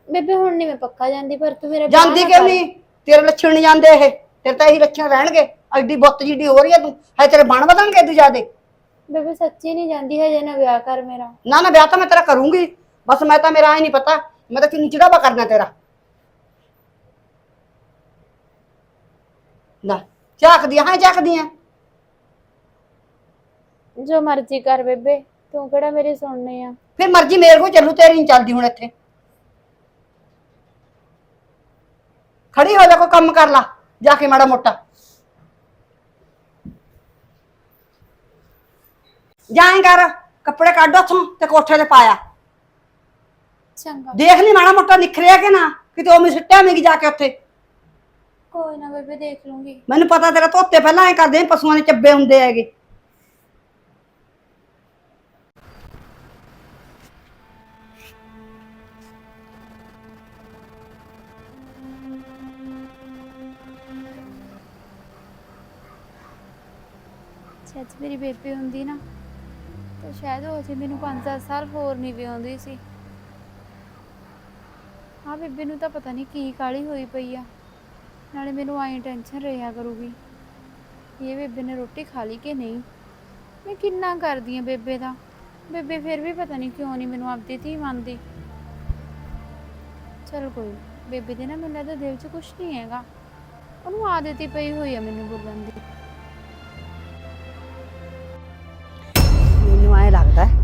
ਬੇਬੇ ਹੁਣ ਨਹੀਂ ਮੈਂ ਪੱਕਾ ਜਾਂਦੀ ਪਰ ਤੂੰ ਮੇਰਾ ਵਿਆਹ ਜਾਂਦੀ ਨਾ ਕਿਉਂ ਕਰ। ਨਹੀਂ? ਤੇਰੇ ਲੱਛਣ ਨਹੀਂ ਜਾਂਦੇ ਇਹ। ਤੇਰੇ ਤਾਂ ਇਹੀ ਲੱਛਣ ਰਹਿਣਗੇ। ਐਡੀ ਬੁੱਤ ਜਿੱਡੀ ਹੋ ਰਹੀ ਹੈ ਤੂੰ। ਹੈ ਤੇਰੇ ਬਣ ਵਧਣਗੇ ਤੂੰ ਜਿਆਦੇ। ਬੇਬੇ ਸੱਚੀ ਨਹੀਂ ਜਾਂਦੀ ਹਜੇ ਨਾ ਵਿਆਹ ਕਰ ਮੇਰਾ। ਨਾ ਨਾ ਵਿਆਹ ਤਾਂ ਮੈਂ ਤੇਰਾ ਕਰੂੰਗੀ। ਬਸ ਮੈਂ ਤਾਂ ਮੇਰਾ ਐ ਨਹੀਂ ਪਤਾ। ਮੈਂ ਤਾਂ ਕਿੰਨੀ ਚੜਾਵਾ ਕਰਨਾ ਤੇਰਾ। ਨਾ ਝਾਕਦੀਆਂ ਹਾਂ ਝਾਕਦੀਆਂ ਜੋ ਮਰਜ਼ੀ ਕਰ ਬੇਬੇ ਤੂੰ ਕਿਹੜਾ ਮੇਰੀ ਸੁਣਨੀ ਆ? ਫਿਰ ਮਰਜ਼ੀ ਮੇਰੇ ਕੋਲ ਚੱਲੂ ਤੇਰੀ ਨਹੀਂ ਚੱਲਦੀ ਹੁਣ ਇੱਥੇ। ਖੜੀ ਹੋ ਜਾ ਕੋਈ ਕੰਮ ਕਰ ਲਾ ਜਾ ਕੇ ਮਾੜਾ ਮੋਟਾ। ਜਾਏਂ ਕਰ ਕੱਪੜੇ ਕੱਢ ਉੱਥੋਂ ਤੇ ਕੋਠੇ ਤੇ ਪਾਇਆ। ਚੰਗਾ। ਦੇਖ ਨਹੀਂ ਮਾੜਾ ਮੋਟਾ ਨਿਖਰਿਆ ਕਿ ਨਾ ਕਿਤੇ ਉਹ ਮੈਂ ਸਿੱਟਿਆ ਮੇਗੀ ਜਾ ਕੇ ਉੱਥੇ। ਕੋਈ ਨਾ ਬੇਬੇ ਦੇਖ ਲੂੰਗੀ। ਮੈਨੂੰ ਪਤਾ ਤੇਰਾ ਧੋਤੇ ਪਹਿਲਾਂ ਐ ਕਰਦੇ ਆ, ਪਸ਼ੂਆਂ ਦੇ ਚੱਬੇ ਹੁੰਦੇ ਹੈਗੇ। ਜੇ ਅੱਜ ਮੇਰੀ ਬੇਬੇ ਹੁੰਦੀ ਨਾ ਤਾਂ ਸ਼ਾਇਦ ਉਹ ਜੇ ਮੈਨੂੰ 5-7 ਸਾਲ ਹੋਰ ਨਹੀਂ ਵਿਆਉਂਦੀ ਸੀ। ਹਾਂ ਬੇਬੇ ਨੂੰ ਤਾਂ ਪਤਾ ਨਹੀਂ ਕੀ ਕਾਲੀ ਹੋਈ ਪਈ ਆ। ਨਾਲੇ ਮੈਨੂੰ ਆਈ ਟੈਨਸ਼ਨ ਰਿਹਾ ਕਰੂਗੀ। ਇਹ ਬੇਬੇ ਨੇ ਰੋਟੀ ਖਾ ਲਈ ਕਿ ਨਹੀਂ? ਮੈਂ ਕਿੰਨਾ ਕਰਦੀ ਆ ਬੇਬੇ ਦਾ। ਬੇਬੇ ਫਿਰ ਵੀ ਪਤਾ ਨਹੀਂ ਕਿਉਂ ਨਹੀਂ ਮੈਨੂੰ ਆਪਦੀ ਧੀ ਮੰਨਦੀ। ਚਲ ਕੋਈ ਬੇਬੇ ਦੇ ਨਾ ਮੈਨੂੰ ਲੱਗਦਾ ਦਿਲ 'ਚ ਕੁਝ ਨਹੀਂ ਹੈਗਾ। ਉਹਨੂੰ ਆਦਤ ਹੀ ਪਈ ਹੋਈ ਆ ਮੈਨੂੰ ਬੋਲਣ ਦੀ। ਮੈਨੂੰ ਐ ਲੱਗਦਾ ਹੈ,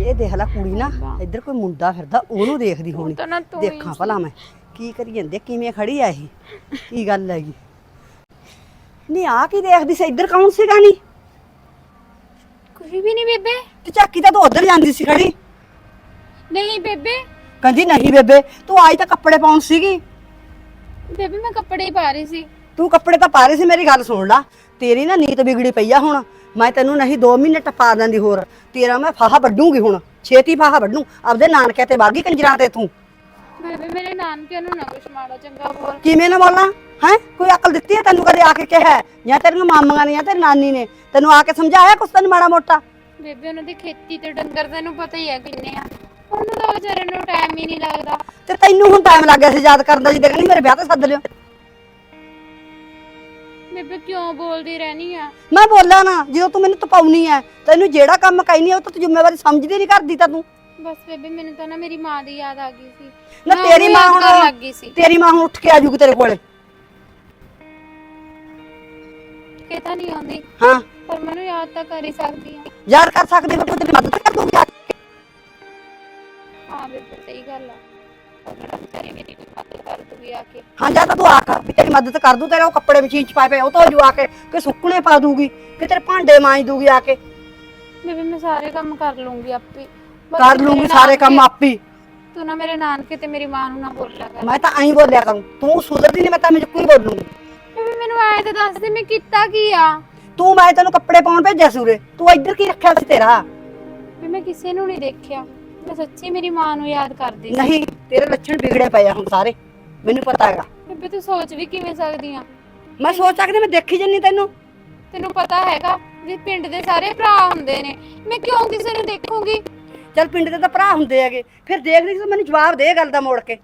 ਇਹ ਦੇਖ ਲੈ ਕੁੜੀ ਨਾ ਇੱਧਰ ਕੋਈ ਮੁੰਡਾ ਫਿਰਦਾ ਉਹਨੂੰ ਦੇਖਦੀ ਹੋਣੀ। ਤਾਂ ਨਾ ਤੂੰ ਹੀ ਦੇਖਾਂ ਭਲਾ ਮੈਂ। ਕੀ ਕਰੀ ਜਾਂਦੇ ਕਿਵੇਂ ਖੜੀ ਆ ਇਹ? ਕੀ ਗੱਲ ਹੈਗੀ? ਨਹੀਂ ਆ ਕੀ ਦੇਖਦੀ ਸੀ? ਇੱਧਰ ਕੌਣ ਸੀਗਾ ਨਹੀਂ ਕੋਈ ਵੀ ਨਹੀਂ ਬੇਬੇ। ਤੇ ਚੱਕੀ ਤਾਂ ਤੂੰ ਉਧਰ ਜਾਂਦੀ ਸੀ ਖੜੀ। ਨਹੀਂ ਬੇਬੇ। ਕਹਿੰਦੀ ਨਹੀਂ ਬੇਬੇ ਤੂੰ ਆਈ ਤਾਂ ਕੱਪੜੇ ਪਾਉਣ ਸੀਗੀ। ਬੇਬੇ ਮੈਂ ਕੱਪੜੇ ਹੀ ਪਾ ਰਹੀ ਸੀ। ਤੂੰ ਕੱਪੜੇ ਤਾਂ ਪਾ ਰਹੀ ਸੀ ਮੇਰੀ ਗੱਲ ਸੁਣ ਲਾ। ਤੇਰੀ ਨਾ ਨੀਤ ਵਿਗੜੀ ਪਈ ਆ ਹੁਣ। ਮੈਂ ਤੈਨੂੰ ਨਹੀਂ 2 ਮਹੀਨੇ ਟਪਾ ਦਿੰਦੀ ਹੋਰ। ਤੇਰਾ ਮੈਂ ਫਾਹਾ ਵੱਢੂਗੀ ਹੁਣ। ਛੇਤੀ ਫਾਹਾ ਵੱਢੂ। ਆਪਦੇ ਨਾਨਕਿਆਂ ਤੇ ਬਾਗੀ ਕੰਜਰਾਂ ਤੇ ਤੂੰ। ਬੇਬੇ ਮੇਰੇ ਨਾਨਕਿਆਂ ਨੂੰ ਨਾ ਕੁਛ ਮਾੜਾ ਚੰਗਾ ਬੋਲ। ਕਿਵੇਂ ਨਾ ਬੋਲਾਂ? ਹੈ? ਕੋਈ ਅਕਲ ਦਿੱਤੀ ਹੈ ਤੈਨੂੰ ਕਦੇ ਆ ਕੇ ਕਿਹਾ ਹੈ? ਜਾਂ ਤੇਰੀਆਂ ਮਾਮੀਆਂ ਨੇ ਜਾਂ ਤੇਰੀ ਨਾਨੀ ਨੇ? ਤੈਨੂੰ ਆ ਕੇ ਸਮਝਾਇਆ ਕੁਛ ਤੈਨੂੰ ਮਾੜਾ ਮੋਟਾ? ਬੇਬੇ ਉਹਨਾਂ ਦੀ ਖੇਤੀ ਤੇ ਡੰਗਰ ਤੈਨੂੰ ਪਤਾ ਹੀ ਆ ਕਿੰਨੇ ਆ। ਉਹਨੂੰ ਤਾਂ ਵਿਚਾਰੇ ਨੂੰ ਟਾਈਮ ਹੀ ਨਹੀਂ ਲੱਗਦਾ। ਤੇ ਤੈਨੂੰ ਹੁਣ ਟਾਈਮ ਲੱਗ ਗਿਆ ਸੀ ਯਾਦ ਕਰਨ ਦਾ ਜਿੱਦਾਂ ਕਹਿੰਦੀ ਮੇਰੇ ਵਿਆਹ ਤੇ ਸੱਦ ਲਿਓ। ਬੇਬੇ ਕਿਉਂ ਬੋਲਦੀ ਰਹਿਣੀ ਆ? ਮੈਂ ਬੋਲਾਂ ਨਾ ਜਦੋਂ ਤੂੰ ਮੈਨੂੰ ਤਪਾਉਣੀ ਹੈ ਤੈਨੂੰ ਜਿਹੜਾ ਕੰਮ ਕਹਿਨੀ ਆ ਉਹ ਤਾਂ ਤੂੰ ਜ਼ਿੰਮੇਵਾਰੀ ਸਮਝਦੀ ਨਹੀਂ ਕਰਦੀ ਤਾਂ ਤੂੰ। ਬਸ ਬੇਬੇ ਮੈਨੂੰ ਤਾਂ ਨਾ ਮੇਰੀ ਮਾਂ ਦੀ ਯਾਦ ਆ ਗਈ ਸੀ। ਨਾ ਮੈਂ ਤੇਰੀ ਉਹਨੂੰ ਮਾਂ ਹੁਣ ਕਰਨ ਲੱਗ ਸੀ। ਤੇਰੀ ਮਾਂ ਹੁਣ ਉੱਠ ਕੇ ਆ ਜੂਗੀ ਤੇਰੇ ਕੋਲੇ। ਕਿ ਤਾਂ ਨਹੀਂ ਆਉਂਦੀ। ਹਾਂ। ਪਰ ਮੈਨੂੰ ਯਾਦ ਤਾਂ ਕਰ ਹੀ ਸਕਦੀ ਆ। ਯਾਦ ਕਰ ਸਕਦੀ ਮੈਂ ਤੇਰੀ ਮਦਦ ਕਰ ਦੂੰਗੀ ਆ ਕੇ। ਹਾਂ ਬੇਬੇ ਸਹੀ ਗੱਲ ਆ। ਉਹਨਾਂ ਵਿਚਾਰੀ ਮੇਰੀ ਕੋਈ ਮਦਦ ਕਰ ਦੂਗੀ ਆ ਕੇ। ਹਾਂ ਜਾਂ ਤਾਂ ਤੂੰ ਆਖ ਵੀ ਤੇਰੀ ਮਦਦ ਕਰ ਦੂ ਤੇਰੇ ਉਹ ਕੱਪੜੇ ਮਸ਼ੀਨ ਚ ਪਾਏ ਪਏ ਉਹ ਤੋਂ ਜੂ ਆ ਕੇ ਕਿ ਸੁੱਕਣੇ ਪਾ ਦੂਗੀ ਕਿ ਤੇਰੇ ਭਾਂਡੇ ਮਾਂਜ ਦੂਗੀ ਆ ਕੇ। ਬੇਬੇ ਮੈਂ ਸਾਰੇ ਕੰਮ ਕਰ ਲੂੰਗੀ ਆਪੇ। ਬਸ ਕਰ ਤੂੰ ਲੂੰਗੀ ਮੇਰੇ ਸਾਰੇ ਕੰਮ ਨਾਨਕੇ- ਆਪੀ। ਤੂੰ ਨਾ ਮੇਰੇ ਨਾਨਕੇ ਤੇ ਮੇਰੀ ਮਾਂ ਨੂੰ ਨਾ ਬੋਲਿਆ ਕਰ। ਮੈਂ ਤਾਂ ਐਂ ਬੋਲਿਆ ਕਰੂੰ। ਤੂੰ ਸੁਧਰਦੀ ਨਹੀਂ ਮੈਂ ਤਾਂ ਮੈਨੂੰ ਕੋਈ ਬੋਲੂੰਗੀ ਬੇਬੇ ਮੈਨੂੰ ਆਏ ਤਾਂ ਦੱਸ ਦੇ ਮੈਂ ਕੀਤਾ ਕੀ ਆ? ਤੂੰ ਮੈਂ ਤੈਨੂੰ ਕੱਪੜੇ ਪਾਉਣ ਭੇਜਿਆ ਸੀ ਉਰੇ। ਤੂੰ ਇੱਧਰ ਕੀ ਰੱਖਿਆ ਸੀ ਤੇਰਾ? ਵੀ ਮੈਂ ਕਿਸੇ ਨੂੰ ਨਹੀਂ ਦੇਖਿਆ। ਮੈਂ ਸੱਚੀ ਮੇਰੀ ਮਾਂ ਨੂੰ ਯਾਦ ਕਰਦੀ ਸੀ। ਨਹੀਂ ਤੇਰੇ ਲੱਛਣ ਵਿਗੜੇ ਪਏ ਆ ਹੁਣ ਸਾਰੇ। ਮੈਨੂੰ ਪਤਾ ਹੈਗਾ। ਬੇਬੇ ਤੂੰ ਸੋਚ ਵੀ ਕਿਵੇਂ ਸਕਦੀ ਆ? ਮੈਂ ਸੋਚ ਸਕਦੀ ਮੈਂ ਦੇਖੀ ਜੰਨੀ ਤੈਨੂੰ। ਤੈਨੂੰ ਪਤਾ ਹੈਗਾ ਵੀ ਪਿੰਡ ਦੇ ਸਾਰੇ ਭਰਾ ਹੁੰਦੇ ਨੇ। ਮੈਂ ਕਿਉਂ ਕਿਸੇ ਨੂੰ ਦੇਖੂੰਗੀ? ਚੱਲ ਪਿੰਡ ਦੇ ਤਾਂ ਭਰਾ ਹੁੰਦੇ ਹੈਗੇ। ਫਿਰ ਦੇਖ ਲਈ ਤੂੰ ਮੈਨੂੰ ਜਵਾਬ ਦੇ ਇਹ ਗੱਲ ਦਾ ਮੋੜ ਕੇ।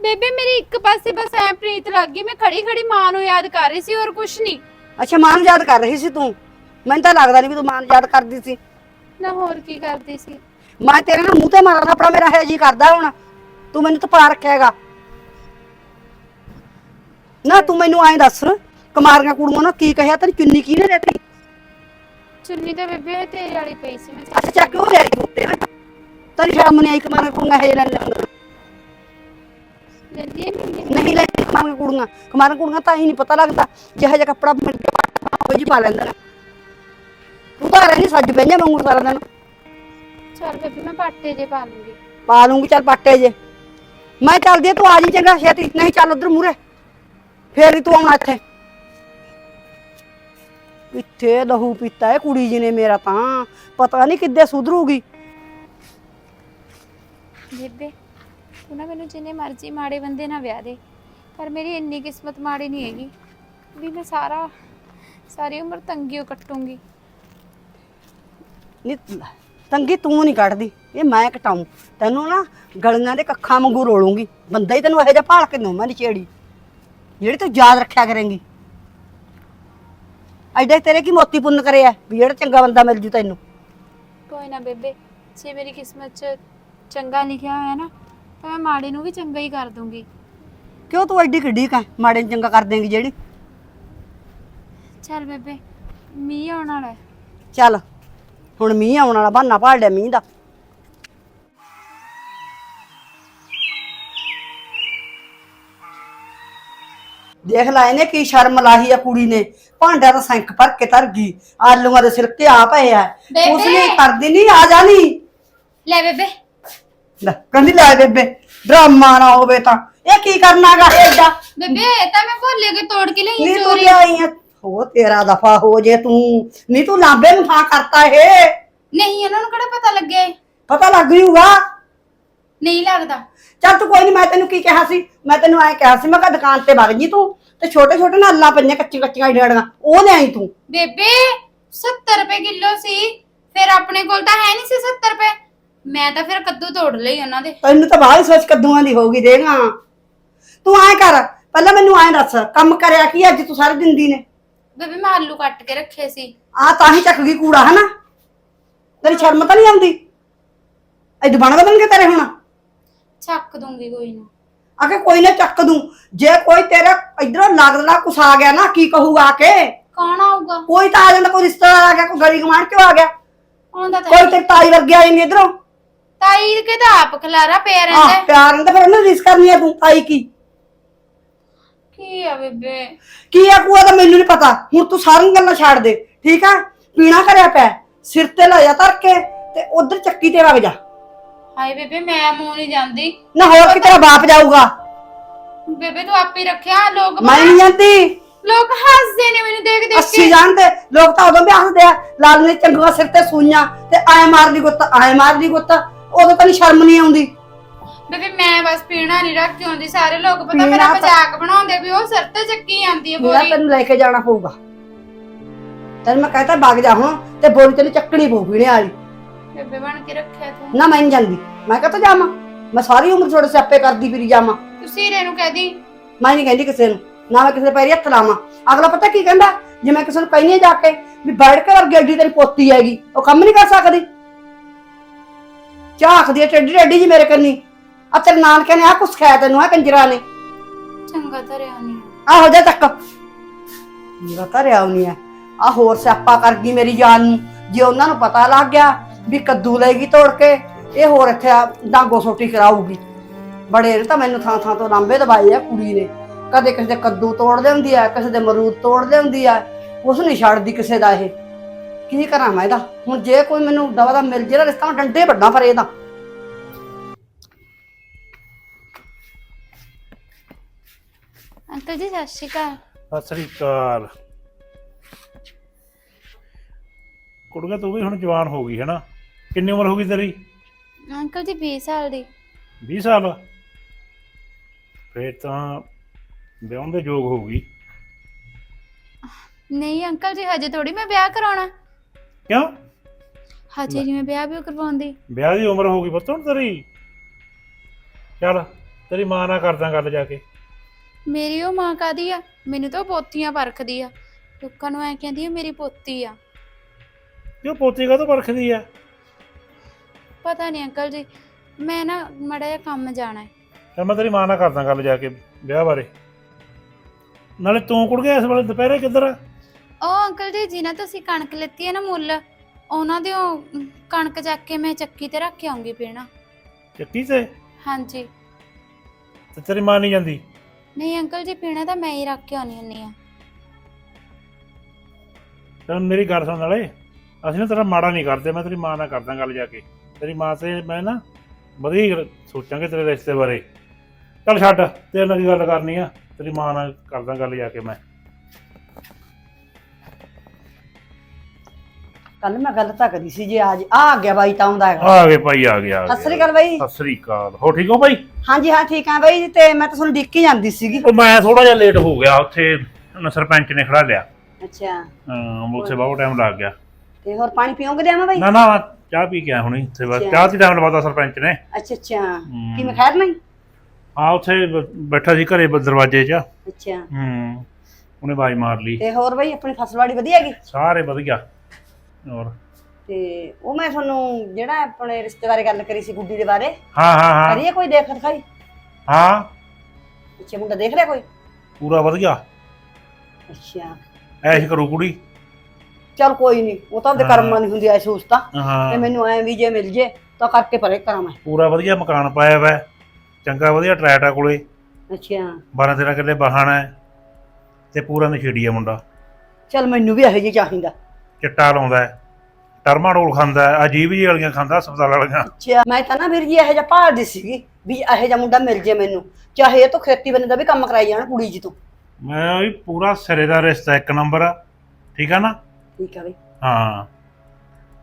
ਬੇਬੇ ਮੇਰੀ ਇੱਕ ਪਾਸੇ ਬਸ ਐ ਪ੍ਰੀਤ ਲੱਗ ਗਈ ਮੈਂ ਖੜੀ ਖੜੀ ਮਾਂ ਨੂੰ ਯਾਦ ਕਰ ਰਹੀ ਸੀ ਹੋਰ ਕੁਛ ਨਹੀਂ। ਅੱਛਾ ਮਾਂ ਨੂੰ ਯਾਦ ਕਰ ਰਹੀ ਸੀ ਤੂੰ? ਮੈਨੂੰ ਤਾਂ ਲੱਗਦਾ ਨਹੀਂ ਵੀ ਤੂੰ ਮਾਂ ਨੂੰ ਯਾਦ ਕਰਦੀ ਸੀ। ਨਾ ਹੋਰ ਕੀ ਕਰਦੀ ਸੀ? ਮੈਂ ਤੇਰੇ ਨਾਲ ਮੂੰਹ ਤੇ ਮਾਰਦਾ ਆਪਣਾ ਮੇਰਾ ਹੈ ਜੀ ਕਰਦਾ ਹੁਣ। ਤੂੰ ਮੈਨੂੰ ਤਾਂ ਪਾ ਰੱਖਿਆ ਹੈਗਾ। ਨਾ ਤੂੰ ਮੈਨੂੰ ਐਂ ਦੱਸ ਕੁਮਾਰੀਆਂ ਕੁੜੀਆਂ ਨੂੰ ਕੀ ਕਹਿਆ ਤੈਨੂੰ ਚੁੰਨੀ ਕੀ ਨੇ ਦਿੱਤੀ? ਚੁੰਨੀ ਤਾਂ ਬੇਬੇ ਤੇਰੇ ਵਾਲੀ ਪਈ ਸੀ ਮੈਂ ਅੱਛਾ ਚੱਕ ਉਹ ਲੈ ਹੈ ਲੈ ਲੈਂਦੀ। ਨਹੀਂ ਲੈ ਕੁੜੀਆਂ। ਕੁੜੀਆਂ ਤਾਂ ਹੀ ਨਹੀਂ ਪਤਾ ਲੱਗਦਾ ਜਿਹੋ ਜਿਹਾ ਕੱਪੜਾ ਮਿਲ ਗਿਆ ਉਹ ਜੀ ਪਾ ਲੈਂਦਾ ਤੂੰ ਤਾਂ ਰਹਿ ਨਹੀਂ ਸੱਜ ਬੈਂਜਾ ਵਾਂਗੂ ਸਾਰਾ ਦਿਨ ਚੱਲ ਬੇਬੇ ਮੈਂ ਪਾਟੇ ਜੇ ਪਾ ਲੂੰਗੀ। ਪਾ ਲੂੰਗੀ ਚੱਲ ਪਾਟੇ ਜੇ। ਮੈਂ ਚੱਲਦੀ ਤੂੰ ਆ ਜੀ ਚੰਗਾ ਛੇਤੀ। ਨਹੀਂ ਚੱਲ ਉਧਰ ਮੂਰੇ ਫੇਰ ਤੂੰ ਆਉਣਾ ਇੱਥੇ। ਇੱਥੇ ਲਹੂ ਪੀਤਾ ਹੈ ਕੁੜੀ ਜੀ ਨੇ ਮੇਰਾ ਤਾਂ? ਪਤਾ ਨਹੀਂ ਕਿੱਦੇ ਸੁਧਰੂਗੀ। ਬੇਬੇ ਤੂੰ ਨਾ ਮੈਨੂੰ ਜਿੰਨੇ ਮਰਜ਼ੀ ਮਾੜੇ ਬੰਦੇ ਨਾਲ ਵਿਆਹ ਦੇ ਪਰ ਮੇਰੀ ਇੰਨੀ ਕਿਸਮਤ ਮਾੜੀ ਨਹੀਂ ਹੈਗੀ ਵੀ ਮੈਂ ਸਾਰਾ ਸਾਰੀ ਉਮਰ ਤੰਗੀਓ ਕੱਟੂੰਗੀ। ਨੀ ਤੰਗੀ ਤੂੰ ਨਹੀਂ ਕੱਢਦੀ ਇਹ ਮੈਂ ਕਟਾਉਂ ਤੈਨੂੰ ਨਾ ਗਲੀਆਂ ਦੇ ਕੱਖਾਂ ਵਾਂਗੂ ਰੋਲੂੰਗੀ ਬੰਦਾ ਹੀ ਤੈਨੂੰ ਇਹੋ ਜਿਹਾ ਭਾਲ ਕੇ ਦਊਂ ਨਹੀਂ ਛੇੜੀ ਜਿਹੜੀ ਤੂੰ ਯਾਦ ਰੱਖਿਆ ਕਰੇਂਗੀ। ਐਡੇ ਤੇਰੇ ਕੀ ਮੋਤੀ ਪੁੰਨ ਕਰਿਆ ਵੀ ਜਿਹੜਾ ਚੰਗਾ ਬੰਦਾ ਮਿਲ ਜੂ ਤੈਨੂੰ? ਕੋਈ ਨਾ ਬੇਬੇ ਜੇ ਮੇਰੀ ਕਿਸਮਤ 'ਚ ਚੰਗਾ ਲਿਖਿਆ ਹੋਇਆ ਨਾ ਤਾਂ ਮੈਂ ਮਾੜੇ ਨੂੰ ਵੀ ਚੰਗਾ ਹੀ ਕਰ ਦੂੰਗੀ। ਕਿਉਂ ਤੂੰ ਐਡੀ ਕਿੱਡੀ ਕਾ? ਮਾੜੇ ਨੂੰ ਚੰਗਾ ਕਰ ਦੇਂਗੀ ਜਿਹੜੀ। ਚੱਲ ਬੇਬੇ ਮੀਂਹ ਆਉਣ ਵਾਲਾ ਹੈ। ਚੱਲ ਹੁਣ ਮੀਂਹ ਆਉਣ ਵਾਲਾ ਬਹਾਨਾ ਭਾਲ ਲਿਆ ਮੀਂਹ ਦਾ। ਦੇਖ ਲੈ ਇਹਨੇ ਕੀ ਸ਼ਰਮ ਲਾਹੀ ਆ ਕੁੜੀ ਨੇ। ਭਾਂਡਾ ਦਾ ਸਿੰਕ ਭਰ ਕੇ ਧਰ ਗਈ। ਆਲੂਆਂ ਦੇ ਸਿਰਕੇ ਆ ਪਏ ਆ। ਬੇਬੇ! ਉਸ ਨੇ ਕਰਦੀ ਨਹੀਂ ਆ ਜਾਣੀ ਲੈ ਬੇਬੇ। ਲੈ ਕਹਿੰਦੀ ਲੈ ਬੇਬੇ ਡਰਾਮਾ ਨਾ ਹੋਵੇ ਤਾਂ। ਇਹ ਕੀ ਕਰਨਾਗਾ ਏਡਾ ਬੇਬੇ ਤਾਂ ਮੈਂ ਭੁੱਲੇ ਕੇ ਤੋੜ ਕੇ ਲਈ ਨਹੀਂ ਤੂੰ ਲਿਆਈ ਆ। ਹੋ ਤੇਰਾ ਦਫਾ ਹੋ ਜੇ ਤੂੰ। ਨਹੀਂ ਤੂੰ ਲਾਂਬੇ ਨੂੰ ਥਾਂ ਕਰਤਾ ਇਹ। ਨਹੀਂ ਉਹਨਾਂ ਨੂੰ ਕਿਹੜਾ ਪਤਾ ਲੱਗੇ? ਪਤਾ ਲੱਗ ਜੂਗਾ। ਨਹੀਂ ਲੱਗਦਾ। ਚੱਲ ਤੂੰ ਕੋਈ ਨਹੀਂ ਮੈਂ ਤੈਨੂੰ ਕੀ ਕਿਹਾ ਸੀ? ਮੈਂ ਤੈਨੂੰ ਐ ਕਿਹਾ ਸੀ ਮੈਂ ਕਿਹਾ ਦੁਕਾਨ ਤੇ ਵਗ ਜੀ ਤੂੰ ਤੇ ਛੋਟੇ ਛੋਟੇ ਨਾ ਅੱਲਾਂ ਪਈਆਂ ਕੱਚੀ ਕੱਚੀਆਂ ਡੇੜੀਆਂ ਉਹ ਲੈ ਆਈ ਤੂੰ। ਬੇਬੇ 70 ਰੁਪਏ ਕਿਲੋ ਸੀ ਫਿਰ ਆਪਣੇ ਕੋਲ ਤਾਂ ਹੈ ਨਹੀਂ ਸੀ 70 ਰੁਪਏ। ਮੈਂ ਤਾਂ ਫਿਰ ਕੱਦੂ ਤੋੜ ਲਈ ਉਹਨਾਂ ਦੇ। ਤੈਨੂੰ ਤਾਂ ਬਾਹਰ ਸੋਚ ਕੱਦੂਆਂ ਦੀ ਹੋਗੀ ਦੇਗਾ ਤੂੰ ਐ ਕਰ ਪਹਿਲਾਂ ਮੈਨੂੰ ਐ ਦੱਸ ਕੰਮ ਕਰਿਆ ਕੀ ਅੱਜ ਤੂੰ ਸਾਰੇ ਦਿਨ ਦੀ ਨੇ? ਬੇਬੇ ਮੈਂ ਆਲੂ ਕੱਟ ਕੇ ਰੱਖੇ ਸੀ। ਆ ਤਾਂ ਹੀ ਚੱਕ ਗਈ ਕੂੜਾ ਹਨਾ? ਤੇਰੀ ਸ਼ਰਮ ਤਾਂ ਨਹੀਂ ਆਉਂਦੀ? ਐਡ ਬਣ ਬਦਲਣਗੇ ਤੇਰੇ ਹੁਣ? ਚੱਕ ਦੂੰਗੀ ਕੋਈ ਨਾ। ਆਖੇ ਕੋਈ ਨਾ ਚੱਕ ਦੂੰ। ਜੇ ਕੋਈ ਤੇਰਾ ਇਧਰੋਂ ਲੱਗਦਾ ਕੁਛ ਆ ਗਿਆ ਨਾ ਕੀ ਕਹੂਗਾ ਆ ਕੇ? ਕੌਣ ਆਊਗਾ? ਕੋਈ ਤਾਂ ਆ ਜਾਂਦਾ ਕੋਈ ਰਿਸ਼ਤੇਦਾਰ ਆ ਗਿਆ ਕੋਈ ਗਲੀ ਗਵਾਂਢ ਚੋਂ ਆ ਗਿਆ। ਆਉਂਦਾ ਤਾਂ ਕੋਈ ਤੇ ਤਾਈ ਵਰਗੇ ਨੇ ਇਧਰੋਂ। ਤਾਈ ਕੇ ਤਾਂ ਆਪ ਖਲਾਰਾ ਪਿਆ ਆ ਰਹਿੰਦਾ। ਹੈ। ਪਿਆਰ ਨਾਲ ਤਾਂ ਫਿਰ ਉਹਨੇ ਰਿਸ ਕਰਨੀ ਆ ਤੂੰ ਤਾਈ ਕੀ? ਕੀ ਆ ਬੇਬੇ? ਕੀ ਆ ਕੂਆ ਤਾਂ ਮੈਨੂੰ ਨਹੀਂ ਪਤਾ। ਹੁਣ ਤੂੰ ਸਾਰੀਆਂ ਗੱਲਾਂ ਛੱਡ ਦੇ ਠੀਕ ਆ? ਪੀਣਾ ਕਰਿਆ ਪਿਆ ਸਿਰ ਤੇ ਲਾਇਆ ਧਰ ਕੇ ਤੇ ਉਧਰ ਚੱਕੀ ਤੇ ਵਗ ਜਾ। ਹਾਏ ਬੇਬੇ ਮੈਂ ਮੂੰਹ ਨਹੀਂ ਜਾਂਦੀ। ਨਾ ਹੋਰ ਕਿ ਤੇਰਾ ਬਾਪ ਜਾਊਗਾ? ਬੇਬੇ ਤੂੰ ਆਪੇ ਰੱਖਿਆ ਲੋਕ ਮੈਂ ਨਹੀਂ ਜਾਂਦੀ। ਲੋਕ ਹੱਸਦੇ ਨੇ ਮੈਨੂੰ ਦੇਖ ਦੇਖ ਅੱਸੀ ਕੇ। ਜਾਣਦੇ ਲੋਕ ਤਾਂ ਉਦੋਂ ਵੀ ਹੱਸਦੇ ਆ। ਲਾਲ ਨੇ ਚੰਗਾ ਸਿਰ ਤੇ ਸੂਈਆਂ ਤੇ ਆਏ ਮਾਰਦੀ ਗੁੱਤ ਆਏ ਮਾਰਦੀ ਗੁੱਤ। ਉਦੋਂ ਤਾਂ ਸ਼ਰਮ ਨਹੀਂ ਆਉਂਦੀ। ਬੇਬੇ ਮੈਂ ਬਸ ਪੀਣਾ ਨਹੀਂ ਰੱਖ ਕੇ ਆਉਂਦੀ ਸਾਰੇ ਲੋਕ ਪਤਾ ਪੀਣਾ ਮੇਰਾ ਤਾਂ- ਮਜ਼ਾਕ ਬਣਾਉਂਦੇ ਵੀ ਉਹ ਸਿਰ ਤੇ ਚੱਕੀ ਆਂਦੀ ਹੈ ਮੇਰਾ ਬੋਰੀ। ਤੈਨੂੰ ਲੈ ਕੇ ਜਾਣਾ ਪਊਗਾ। ਤੈਨੂੰ ਮੈਂ ਕਹਤਾ ਵਗ ਜਾ ਹੁਣ ਤੇ ਬੋਰੀ ਤੈਨੂੰ ਚੱਕਣੀ ਪਊ ਪੀਣੇ ਵਾਲੀ। ਬੇਬੇ ਬਣ ਕੇ ਰੱਖਿਆ ਤੂੰ। ਨਾ ਮੈਂ ਨਹੀਂ ਜਾਂਦੀ। ਮੈਂ ਕਹਤਾ ਜਾਵਾਂ? ਮੈਂ ਸਾਰੀ ਉਮਰ ਛੋੜੇ ਸਿਆਪੇ ਕਰਦੀ ਫਿਰੀ ਜਾਵਾਂ। ਤੁਸੀਂ ਰੇ ਨੂੰ ਕਹਦੀ ਮੈਂ ਨਹੀਂ ਕਹਿੰਦੀ ਕਿਸੇ ਨੂੰ। ਨਾ ਮੈਂ ਕਿਸੇ ਦੇ ਪੈਰੀ ਹੱਥ ਲਾਵਾਂ। ਅਗਲਾ ਪਤਾ ਕੀ ਕਹਿੰਦਾ? ਜੇ ਮੈਂ ਕਿਸੇ ਨੂੰ ਕਹਿੰਦੀ ਹਾਂ ਜਾ ਕੇ ਵੀ ਬੈਠ ਕੇ ਵਰਗੀ ਐਡੀ ਤੇਰੀ ਪੋਤੀ ਹੈਗੀ ਉਹ ਕੰਮ ਨਹੀਂ ਕਰ ਸਕਦੀ। ਝਾਕਦੀ ਹੈ ਟੱਡੀ ਟੱਡੀ ਜੀ ਮੇਰੇ ਕੰਨੀ। ਆ ਤੇਰੇ ਨਾਨਕੇ ਨੇ ਆ ਕੁਛ ਖਾਇਆ ਤੈਨੂੰ ਆ ਕੰਜਰਾ ਨੇ। ਚੰਗਾ ਧਰਿਆ ਨਹੀਂ ਆਹੋ ਜਾ ਤੱਕ। ਮੇਰਾ ਘਰੇ ਆਉਣੀ ਹੈ ਆ ਹੋਰ ਸਿਆਪਾ ਕਰ ਗਈ ਮੇਰੀ ਜਾਨ ਨੂੰ। ਜੇ ਉਹਨਾਂ ਨੂੰ ਪਤਾ ਲੱਗ ਗਿਆ ਵੀ ਕੱਦੂ ਲੈਗੀ ਤੋੜ ਕੇ ਇਹ ਹੋਰ ਇੱਥੇ ਆ ਡਾਂਗੋ ਸੋਟੀ ਕਰਾਊਗੀ। ਬੜੇ ਨੇ ਤਾਂ ਮੈਨੂੰ ਥਾਂ ਥਾਂ ਤੋਂ ਲਾਂਬੇ ਦਵਾਏ ਆ ਕੁੜੀ ਨੇ। ਕਦੇ ਕਿਸੇ ਦੇ ਕੱਦੂ ਤੋੜ ਲਿਆਉਂਦੀ ਆ ਕਿਸੇ ਦੇ ਮਰੂਦ ਤੋੜ ਲਿਆਉਂਦੀ ਆ ਉਸ ਨਹੀਂ ਛੱਡਦੀ ਕਿਸੇ ਦਾ ਇਹ। ਕੀ ਕਰਾਂ ਮੈਂ ਇਹਦਾ? ਹੁਣ ਜੇ ਕੋਈ ਮੈਨੂੰ ਦਵਾ ਦਾ ਮਿਲ ਜੇ ਨਾ ਰਿਸ਼ਤਾ ਮੈਂ ਡੰਡੇ ਵੱਡਾ ਪਰ ਇਹਦਾ। ਅੰਕਲ ਜੀ ਸਤਿ ਸ਼੍ਰੀ ਅਕਾਲ। ਸਤਿ ਸ੍ਰੀ ਅਕਾਲ। ਕੁੜੀਆ ਤੂੰ ਵੀ ਹੁਣ ਜਵਾਨ ਹੋ ਗਈ ਹੈ ਨਾ? ਕਿੰਨੀ ਉਮਰ ਹੋ ਗਈ ਤੇਰੀ? ਅੰਕਲ ਜੀ 20 ਸਾਲ ਦੀ। 20 ਸਾਲ? ਫੇਰ ਤਾਂ ਵਿਆਹ ਦੇ ਯੋਗ ਹੋ ਗਈ। ਨਹੀਂ ਅੰਕਲ ਜੀ ਹਜੇ ਥੋੜੀ ਮੈਂ ਵਿਆਹ ਕਰਾਉਣਾ। ਕਿਉਂ? ਹਜੇ ਜਿਵੇਂ ਵਿਆਹ ਵੀ ਕਰਵਾਉਂਦੀ। ਵਿਆਹ ਦੀ ਉਮਰ ਹੋ ਗਈ ਪੁੱਤ ਹੁਣ ਤੇਰੀ। ਚੱਲ ਤੇਰੀ ਮਾਂ ਨਾਲ ਕਰਦਾ ਗੱਲ ਜਾ ਕੇ। ਮੇਰੀ ਉਹ ਮਾਂ ਕਾਦੀ ਆ? ਮੈਨੂੰ ਤਾਂ ਉਹ ਪੋਤੀਆਂ ਪਰਖਦੀ ਆ। ਲੋਕਾਂ ਨੂੰ ਐ ਕਹਿੰਦੀ ਆ ਮੇਰੀ ਪੋਤੀ ਆ। ਕਿਉਂ ਪੋਤੀ ਕਾ ਪਰਖਦੀ ਆ? ਪਤਾ ਨਹੀਂ ਅੰਕਲ ਜੀ ਮੈਂ ਨਾ ਮੜਾ ਜਿਹਾ ਕੰਮ ਜਾਣਾ ਹੈ। ਚੱਲ ਮੈਂ ਤੇਰੀ ਮਾਂ ਨਾਲ ਕਰਦਾ ਗੱਲ ਜਾ ਕੇ ਵਿਆਹ ਬਾਰੇ। ਨਾਲੇ ਤੂੰ ਕੁੜ ਗਿਆ ਇਸ ਵੇਲੇ ਦੁਪਹਿਰੇ ਕਿੱਧਰ ਆ? ਉਹ ਅੰਕਲ ਜੀ ਜਿਨ੍ਹਾਂ ਤੋਂ ਅਸੀਂ ਕਣਕ ਲੈਤੀ ਹੈ ਨਾ ਮੁੱਲ ਉਹਨਾਂ ਦੇ ਉਹ ਕਣਕ ਚੱਕ ਕੇ ਮੈਂ ਚੱਕੀ ਤੇ ਰੱਖ ਕੇ ਆਉਂਗੀ ਪੀਣਾ। ਚੱਕੀ ਤੇ? ਹਾਂਜੀ। ਤੇ ਤੇਰੀ ਮਾਂ ਨਹੀਂ ਜਾਂਦੀ? ਨਹੀਂ ਅੰਕਲ ਜੀ ਪੀਣਾ ਤਾਂ ਮੈਂ ਹੀ ਰੱਖ ਕੇ ਆਉਣੀ ਹੁੰਨੀ ਆ ਚੱਲ ਮੇਰੀ ਗੱਲ ਸੁਣ ਨਾਲੇ ਅਸੀਂ ਨਾ ਤੇਰਾ ਮਾੜਾ ਨਹੀਂ ਕਰਦੇ ਮੈਂ ਤੇਰੀ ਮਾਂ ਨਾਲ ਕਰਦਾ ਗੱਲ ਜਾ ਕੇ। ਤੇਰੀ ਮਾਂ ਤੇ ਮੈਂ ਨਾ ਵਧੀਆ ਸੋਚਾਂਗੇ ਤੇਰੇ ਰਿਸ਼ਤੇ ਬਾਰੇ। ਚੱਲ ਛੱਡ ਤੇਰੇ ਨਾਲ ਕੀ ਗੱਲ ਕਰਨੀ ਆ? ਤੇਰੀ ਮਾਂ ਨਾਲ ਕਰਦਾ ਗੱਲ ਜਾ ਕੇ ਮੈਂ। ਕੱਲ ਮੈਂ ਗੱਲ ਤਾਂ ਕਰੀ ਸੀ ਜੀ ਅੱਜ ਆ ਗਿਆ ਬਾਈ ਤਾਂ ਆਉਂਦਾ ਹੈਗਾ। ਆ ਗਏ ਭਾਈ ਆ ਗਿਆ ਸਤਿ ਸ੍ਰੀ ਅਕਾਲ ਬਾਈ। ਸਤਿ ਸ੍ਰੀ ਅਕਾਲ। ਹੋ ਠੀਕ ਹੋ ਭਾਈ? ਹਾਂਜੀ ਹਾਂ ਠੀਕ ਆ ਬਾਈ ਤੇ ਮੈਂ ਤਾਂ ਤੁਹਾਨੂੰ ਡਿੱਕ ਜਾਂਦੀ ਸੀਗੀ। ਉਹ ਮੈਂ ਥੋੜਾ ਜਿਹਾ ਲੇਟ ਹੋ ਗਿਆ ਉੱਥੇ ਨਾ ਸਰਪੰਚ ਨੇ ਖੜਾ ਲਿਆ। ਅੱਛਾ। ਹਾਂ ਉੱਥੇ ਬਹੁਤ ਟਾਈਮ ਲੱਗ ਗਿਆ। ਤੇ ਹੋਰ ਪਾਣੀ ਪੀਓਗੇ ਲਿਆਵਾਂ ਬਾਈ? ਨਾ ਨਾ ਚਾਹ ਪੀ ਕੇ ਆਇਆ ਹੁਣੀ ਇੱਥੇ ਬਸ। ਚਾਹ ਦੀ ਟਾਈਮ ਲਵਾਤਾ ਸਰਪੰਚ ਨੇ। ਅੱਛਾ ਅੱਛਾ। ਹਮ। ਕਿਵੇਂ ਖੈਰ ਨਹੀਂ ਹਾਂ ਉੱਥੇ ਬ- ਬੈਠਾ ਸੀ ਘਰੇ ਬ- ਦਰਵਾਜ਼ੇ 'ਚ। ਅੱਛਾ। ਹੂੰ। ਉਹਨੇ ਆਵਾਜ਼ ਮਾਰ ਲਈ। ਤੇ ਹੋਰ ਬਾਈ ਆਪਣੀ ਫਸਲਵਾੜੀ ਵਧੀਆ ਹੈਗੀ? ਸਾਰੇ ਵਧੀਆ। ਹੋਰ? ਤੇ ਉਹ ਮੈਂ ਤੁਹਾਨੂੰ ਜਿਹੜਾ ਆਪਣੇ ਰਿਸ਼ਤੇ ਬਾਰੇ ਗੱਲ ਕਰੀ ਸੀ ਗੁੱਡੀ ਦੇ ਬਾਰੇ। ਹਾਂ ਹਾਂ ਹਾਂ। ਕਰੀਏ ਕੋਈ ਦੇਖ ਦਿਖਾਈ ਹਾਂ। ਅੱਛਾ ਮੁੰਡਾ ਦੇਖ ਲਿਆ ਕੋਈ? ਪੂਰਾ ਵਧੀਆ। ਅੱਛਾ। ਐਸ਼ ਕਰੂ ਕੁੜੀ। ਚਲ ਕੋਈ ਨਹੀਂ ਉਹ ਤਾਂ ਹਾਂ। ਕਰਮਾਂ ਨਹੀਂ ਹੁੰਦੀ ਐ ਸੋਚ ਤਾਂ ਤੇ। ਹਾਂ। ਮੈਨੂੰ ਐ ਵੀ ਜੇ ਮਿਲ ਜੇ ਤਾਂ ਕਰਕੇ ਪਰੇ ਕਰਾਂ ਮੈਂ। ਪੂਰਾ ਵਧੀਆ ਮਕਾਨ ਪਾਇਆ ਵੈ। ਚੰਗਾ ਵਧੀਆ ਟਰੈਟ ਆ ਕੋਲੇ। ਅੱਛਾ। 12 13 ਕਿੱਲੇ ਬਾਹਣ ਹੈ ਤੇ ਪੂਰਾ ਨਸ਼ੇੜੀ ਆ ਮੁੰਡਾ। ਚਲ ਮੈਨੂੰ ਵੀ ਇਹੋ ਜਿਹੀ ਚਾਹੀਦਾ। ਚਿੱਟਾ ਲਾਉਂਦਾ ਹੈ। ਟਰਮਾ ਡੋਲ ਖਾਂਦਾ ਹੈ। ਅਜੀਬ ਜਿਹੀ ਵਾਲੀਆਂ ਖਾਂਦਾ ਹਸਪਤਾਲ ਵਾਲੀਆਂ। ਅੱਛਾ ਮੈਂ ਤਾਂ ਨਾ ਵੀਰ ਜੀ ਇਹੋ ਜਿਹਾ ਭਾਲਦੀ ਸੀਗੀ ਵੀ ਇਹੋ ਜਿਹਾ ਮੁੰਡਾ ਮਿਲ ਜੇ ਮੈਨੂੰ। ਚਾਹੇ ਇਹ ਤੋਂ ਖੇਤੀ ਬੰਦੇ ਦਾ ਵੀ ਕੰਮ ਕਰਾਈ ਜਾਣ ਕੁੜੀ ਜੀ ਤੋਂ। ਮੈਂ ਵੀ ਪੂਰਾ ਸਿਰੇ ਦਾ ਰਿਸ਼ਤਾ ਇੱਕ ਨੰਬਰ ਆ। ਠੀਕ ਆ ਨਾ? ਠੀਕ ਆ ਬਈ। ਹਾਂ।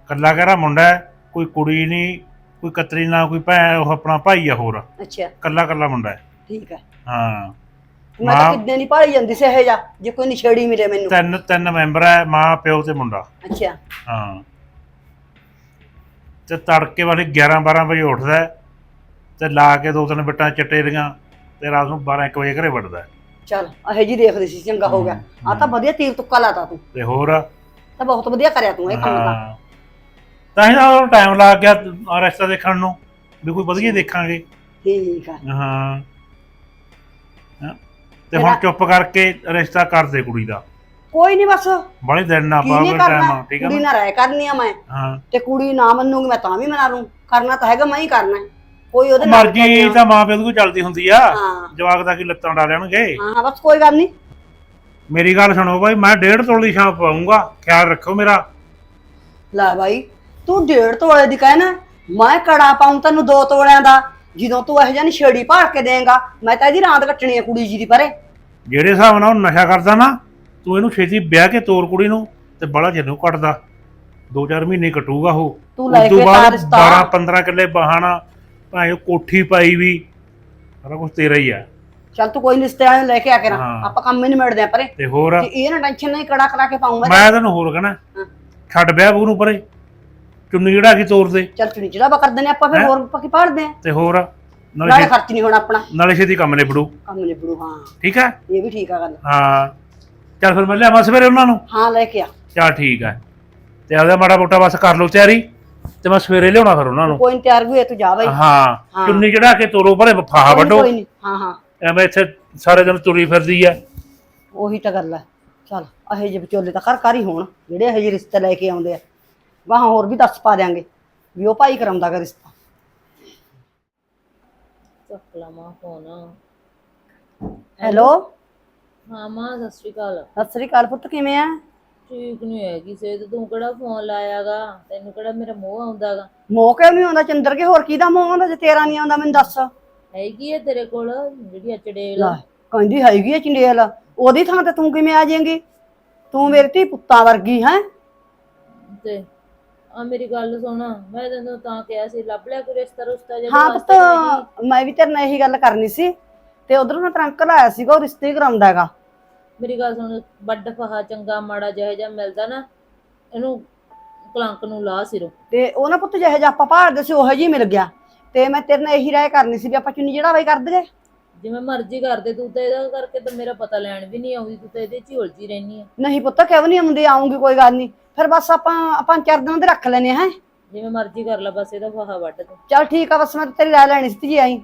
ਕੱਲਾ ਕਹਿਰਾ ਮੁੰਡਾ ਹੈ, ਕੋਈ ਕੁੜੀ ਨਹੀਂ ਕੋਈ ਕਤਰੀ ਨਾ ਕੋਈ ਭੈਣ ਉਹ ਆਪਣਾ ਭਾਈ ਆ ਹੋਰ। ਅੱਛਾ। ਕੱਲਾ ਕੱਲਾ ਮੁੰਡਾ ਹੈ। ਠੀਕ ਹੈ ਹਾਂ। ਮੈਂ ਤਾਂ ਮਾਂ- ਕਿੱਦਾਂ ਦੀ ਭਾਲੀ ਜਾਂਦੀ ਸੀ ਇਹੋ ਜਿਹਾ ਜੇ ਕੋਈ ਨਿਛੇੜੀ ਮਿਲੇ ਮੈਨੂੰ। ਤਿੰਨ ਤਿੰਨ ਮੈਂਬਰ ਹੈ ਮਾਂ ਪਿਓ ਤੇ ਮੁੰਡਾ। ਅੱਛਾ। ਹਾਂ। ਤੇ ਤੜਕੇ ਵਾਲੇ 11 12 ਵਜੇ ਉੱਠਦਾ ਹੈ, ਤੇ ਲਾ ਕੇ ਦੋ ਤਿੰਨ ਬਿੱਟਾਂ ਚਿੱਟੇ ਦੀਆਂ ਤੇ ਰਾਤ ਨੂੰ 12 1 ਵਜੇ ਘਰੇ ਵੜਦਾ ਹੈ। ਚਲ ਇਹੋ ਜੀ ਦੇਖਦੀ ਸੀ ਚੰਗਾ ਹੋ ਗਿਆ। ਆ ਤਾਂ ਵਧੀਆ ਤੀਰ ਤੁੱਕਾ ਲਾਤਾ ਤੂੰ। ਤੇ ਹੋਰ? ਤਾਂ ਬਹੁਤ ਵਧੀਆ ਕਰਿਆ ਤੂੰ ਇਹ ਕੰਮ ਤਾਂ। ਹਾਂ। ਤਾਂ ਹੀ ਤਾਂ ਟਾਈਮ ਲੱਗ ਗਿਆ ਆਹ ਰਸਤਾ ਦੇਖਣ ਨੂੰ ਵੀ ਕੋਈ ਵਧੀਆ ਦੇਖਾਂਗੇ। ਠੀਕ ਆ। ਹਾਂ। ਹਾਂ। ਤੇ ਹੁਣ ਚੁੱਪ ਕਰਕੇ ਰਿਸ਼ਤਾ ਕਰ ਦੇ ਕੁੜੀ ਦਾ। ਕੋਈ ਨਹੀਂ ਬਸ। ਬੜੇ ਦਿਨ ਨਾ ਕੀ ਨਹੀਂ ਟਾਈਮ ਠੀਕ ਹੈ ਕੁੜੀ ਨਾ? ਨਾਲ ਰਹਿ ਕਰਨੀ ਆ ਮੈਂ। ਹਾਂ। ਤੇ ਕੁੜੀ ਨਾ ਮੰਨੂਗੀ ਮੈਂ ਤਾਂ ਵੀ ਮਨਾ ਲੂੰ ਕਰਨਾ ਤਾਂ ਹੈਗਾ ਮੈਂ ਹੀ ਕਰਨਾ ਹੈ। ਕੋਈ ਉਹਦੇ ਨਾਲ ਮਰਜ਼ੀ ਤਾਂ ਮਾਂ ਪਿਓ ਦੀ ਕੋਈ ਚੱਲਦੀ ਹੁੰਦੀ ਆ। ਹਾਂ। ਜਵਾਕ ਦਾ ਕੀ ਲੱਤਾਂ ਡਾ ਲੈਣਗੇ? ਹਾਂ ਬਸ ਕੋਈ ਗੱਲ ਨਹੀਂ ਮੇਰੀ ਗੱਲ ਸੁਣੋ ਬਾਈ ਮੈਂ ਡੇਢ ਤੋਲੇ ਦੀ ਛਾਪ ਪਾਉਂਗਾ ਖਿਆਲ ਰੱਖੋ ਮੇਰਾ। ਲੈ ਬਾਈ ਤੂੰ ਡੇਢ ਤੋਲੇ ਦੀ ਕਹਿਣਾ ਮੈਂ ਕੜਾ ਪਾਉਂ ਤੈਨੂੰ ਦੋ ਤੋਲਿਆਂ ਦਾ ਜਦੋਂ ਤੂੰ ਇਹੋ ਜਿਹਾ ਨੀ ਛੇੜੀ ਭਾਲ ਕੇ ਦੇਂਗਾ ਮੈਂ ਤਾਂ ਇਹਦੀ ਰਾਤ ਕੱਟਣੀ ਆ ਕੁੜੀ ਜੀ ਦੀ ਪਰੇ। ਜਿਹੜੇ ਹਿਸਾਬ ਨਾਲ ਉਹ ਨਸ਼ਾ ਕਰਦਾ ਨਾ ਤੂੰ ਇਹਨੂੰ ਛੇਤੀ ਵਿਆਹ ਕੇ ਤੋਰ ਕੁੜੀ ਨੂੰ ਤੇ ਬੜਾ ਜਨੂੰ ਕੱਟਦਾ। 2-4 ਮਹੀਨੇ ਕਟੂਗਾ ਉਹ। ਤੂੰ ਲੈ ਕੇ ਤਾਂ ਰਿਸ਼ਤਾ 12-15 ਕਿੱਲੇ ਬਹਾਨਾ ਭਾਵੇਂ ਕੋਠੀ ਪਾਈ ਵੀ ਸਾਰਾ ਕੁਝ ਤੇਰਾ ਹੀ ਆ। ਚੱਲ ਤੂੰ ਕੋਈ ਨੀ ਰਿਸ਼ਤੇ ਵਾਲੇ ਨੂੰ ਲੈ ਕੇ ਆ ਕੇ ਨਾ ਹਾਂ। ਆਪਾਂ ਕੰਮ ਹੀ ਨਿਮੜਦੇ ਆ ਪਰੇ। ਤੇ ਹੋਰ? ਇਹ ਨਾ ਟੈਨਸ਼ਨ ਨਹੀਂ ਕੜਾ ਕਰਾ ਕੇ ਪਾਉਂਗਾ ਮੈਂ ਤੈਨੂੰ ਹੋਰ ਕਹਣਾ ਹਾਂ। ਛੱਡ ਵਿਆਹ ਬੂ ਨੂੰ ਪਰੇ। ਚੁੰਨੀ ਜਿਹੜਾ ਕੀ ਤੋਰ ਦੇ? ਚੱਲ ਚੁਣੀ ਚੜਾ ਕਰ ਦਿੰਦੇ ਆਪਾਂ ਫਿਰ ਹੈਂ? ਹੋਰ ਪੱਕੀ ਪਾੜਦੇ ਆ? ਤੇ ਹੋਰ? ਨਾਲੇ ਨਾਲੇ ਛੇ- ਖਰਚ ਨਹੀਂ ਹੋਣਾ ਆਪਣਾ। ਨਾਲੇ ਛੇਤੀ ਕੰਮ ਨਿਬੜੂ। ਕੰਮ ਨਿਬੜੂ ਹਾਂ। ਠੀਕ ਹੈ ਇਹ ਵੀ ਠੀਕ ਆ ਗੱਲ। ਹਾਂ। ਚੱਲ ਫਿਰ ਮੈਂ ਲਿਆਵਾਂ ਸਵੇਰੇ ਉਹਨਾਂ ਨੂੰ। ਹਾਂ ਲੈ ਕੇ ਆ। ਚੱਲ ਠੀਕ ਹੈ ਤੇ ਆਪਦਾ ਮਾੜਾ ਮੋਟਾ ਬਸ ਕਰ ਲਓ ਤਿਆਰੀ ਤੇ ਮੈਂ ਸਵੇਰੇ ਲਿਆਉਣਾ ਫਿਰ ਉਹਨਾਂ ਨੂੰ। ਕੋਈ ਨੀ ਤਿਆਰ ਵੀ ਹੋਏ ਤੂੰ ਜਾ ਬਾਈ। ਹਾਂ। ਹਾਂ। ਚੁੰਨੀ ਚੜਾ ਕੇ ਤੋਰੋ ਪਰੇ ਫਾਹਾ ਨੀ, ਵੱਡੋ ਕੋਈ ਨਹੀਂ ਹਾਂ ਹਾਂ। ਐਵੇਂ ਇੱਥੇ ਸਾਰੇ ਦਿਨ ਤੁਰੀ ਫਿਰਦੀ ਐ ਉਹੀ ਤਾਂ ਗੱਲ ਹੈ ਚੱਲ ਇਹੋ ਜਿਹੇ ਵਿਚੋਲੇ ਤਾਂ ਘਰ ਘਰ ਹੀ ਹੋਣ ਜਿਹੜੇ ਇਹੋ ਜਿਹੇ ਰਿਸ਼ਤੇ ਲੈ ਕੇ ਆਉਂਦੇ ਆ। ਵਾਹਾਂ ਹੋਰ ਵੀ ਦੱਸ ਪਾ ਦਿਆਂਗੇ ਵੀ ਉਹ ਭਾਈ ਕਰਾਉਂਦਾ ਗਾ ਰਿਸ਼ਤਾ। ਚੱਕ ਫੋਨ ਹੈਲੋ? ਹਾਂ ਮਾਂ ਸਤਿ ਸ਼੍ਰੀ ਅਕਾਲ। ਸਤਿ ਸ੍ਰੀ ਅਕਾਲ ਪੁੱਤ ਕਿਵੇਂ ਆ? ਠੀਕ ਨਹੀਂ ਹੈਗੀ ਸਿਹਤ ਤੂੰ ਕਿਹੜਾ ਫੋਨ ਲਾਇਆਗਾ ਤੈਨੂੰ ਕਿਹੜਾ ਮੇਰਾ ਮੋਹ ਆਉਂਦਾਗਾ ਮੋਹ ਕਿਉਂ ਨਹੀਂ ਆਉਂਦਾ ਚੰਦਰ ਕੇ ਹੋਰ ਕਿਹਦਾ ਮੋਹ ਆਉਂਦਾ ਜੇ ਤੇਰਾ ਨਹੀਂ ਆਉਂਦਾ ਮੈਨੂੰ ਦੱਸ। ਹੈਗੀ ਹੈ ਤੇਰੇ ਕੋਲ ਜਿਹੜੀ ਅਚੜੇਲ ਲੈ ਕਹਿੰਦੀ ਹੈਗੀ ਆ ਚੰਡੇਲ ਉਹਦੀ ਥਾਂ ਤੇ ਤੂੰ ਕਿਵੇਂ ਆ ਜਾਏਂਗੀ? ਤੂੰ ਮੇਰੀ ਧੀ ਪੁੱਤਾਂ ਵਰਗੀ ਹੈ? ਤੇ ਆ ਮੇਰੀ ਗੱਲ ਸੁਣ ਮੈਂ ਤੈਨੂੰ ਤਾਂ ਕਿਹਾ ਸੀ ਲੱਭ ਲਿਆ ਕੋਈ ਰਿਸ਼ਤਾ ਰੁਸ਼ਤਾ ਜੇ ਹਾਂ ਪੁੱਤ ਮੈਂ ਵੀ ਤੇਰੇ ਨਾਲ ਇਹੀ ਗੱਲ ਕਰਨੀ ਸੀ ਤੇ ਉਧਰੋਂ ਨਾ ਤੇਰਾ ਅੰਕਲ ਆਇਆ ਸੀਗਾ ਉਹ ਰਿਸ਼ਤੇ ਹੀ ਕਰਾਉਂਦਾ ਹੈਗਾ। ਮੇਰੀ ਗੱਲ ਸੁਣ ਵੱਡ ਫਹਾ ਚੰਗਾ ਮਾੜਾ ਜਿਹੋ ਜਿਹਾ ਮਿਲਦਾ ਨਾ ਇਹਨੂੰ ਕਲੰਕ ਨੂੰ ਲਾ ਸਿਰੋਂ। ਤੇ ਉਹ ਨਾ ਪੁੱਤ ਜਿਹੋ ਜਿਹਾ ਆਪਾਂ ਭਾਲਦੇ ਸੀ ਉਹੋ ਜਿਹੀ ਮਿਲ ਗਿਆ। ਤੇ ਮੈਂ ਤੇਰੇ ਨਾਲ ਇਹੀ ਰਾਏ ਕਰਨੀ ਸੀ ਵੀ ਆਪਾਂ ਚੁੰਨੀ ਜਿਹੜਾ ਵਾਈ ਕਰ ਦਈਏ। ਜਿਵੇਂ ਮਰਜ਼ੀ ਕਰਦੇ ਤੂੰ ਤਾਂ ਇਹਦਾ ਕਰਕੇ ਤਾਂ ਮੇਰਾ ਪਤਾ ਲੈਣ ਵੀ ਨਹੀਂ ਆਉਂਦੀ ਤੂੰ ਤਾਂ ਇਹਦੇ 'ਚ ਹੀ ਉਲਝੀ ਰਹਿਨੀ ਆ। ਨਹੀਂ ਪੁੱਤ ਕਿਉਂ ਨਹੀਂ ਆਉਂਦੀ ਆਉਂਗੀ ਕੋਈ ਗੱਲ ਨਹੀਂ। ਫਿਰ ਬਸ ਆਪਾਂ ਪੰਜ ਚਾਰ ਦਿਨਾਂ ਦੇ ਰੱਖ ਲੈਨੇ ਹੈ ਜਿਵੇਂ ਮਰਜ਼ੀ ਕਰ ਲੈ ਬਸ ਇਹਦਾ ਫਾਹਾ ਵੱਢ ਤੂੰ ਚਲ ਠੀਕ ਆ ਬਸ ਮੈਂ ਤੇਰੀ ਰਾਏ ਲੈਣੀ ਸੀ ਜੀ ਆਈ।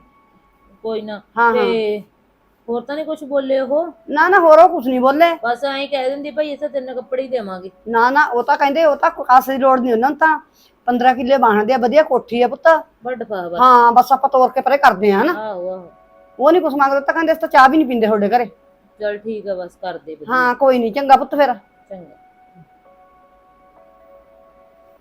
ਕੋਈ ਨਾ ਹਾਂ ਹਾਂ। ਤੇ ਹੋਰ ਤਾਂ ਨਹੀਂ ਕੁਝ ਬੋਲੇ ਉਹ? ਨਾ ਨਾ ਹੋਰ ਉਹ ਕੁਝ ਨਹੀਂ ਬੋਲੇ। ਬਸ ਐਂ ਕਹਿ ਦਿੰਦੀ ਭਾਈ ਇਸੇ ਤਿੰਨ ਕੱਪੜੇ ਹੀ ਦੇਵਾਂਗੇ। ਨਾ ਨਾ ਉਹ ਤਾਂ ਕਹਿੰਦੇ ਉਹ ਤਾਂ ਕਾਸੇ ਦੀ ਲੋੜ ਨਹੀਂ ਉਹਨਾਂ ਨੂੰ ਤਾਂ। 15 ਕਿੱਲੇ ਬਾਹਣ ਦੇ ਆ, ਵਧੀਆ ਕੋਠੀ ਆ ਪੁੱਤ। ਵੱਡ ਹਾਂ ਬਸ ਆਪਾਂ ਤੋਰ ਕੇ ਪਰੇ ਕਰਦੇ ਆ ਹਨਾ। ਆਹੋ ਆਹੋ। ਉਹ ਨਹੀਂ ਕੁਝ ਮੰਗਦਾ ਤਾਂ ਕਹਿੰਦੇ ਅਸੀਂ ਤਾਂ ਚਾਹ ਵੀ ਨਹੀਂ ਪੀਂਦੇ ਤੁਹਾਡੇ ਘਰੇ। ਚਲ ਠੀਕ ਆ ਬਸ ਕਰ ਦੇ ਵਧੀਆ। ਹਾਂ ਕੋਈ ਨਹੀਂ ਚੰਗਾ ਪੁੱਤ ਫਿਰ। ਚੰਗਾ।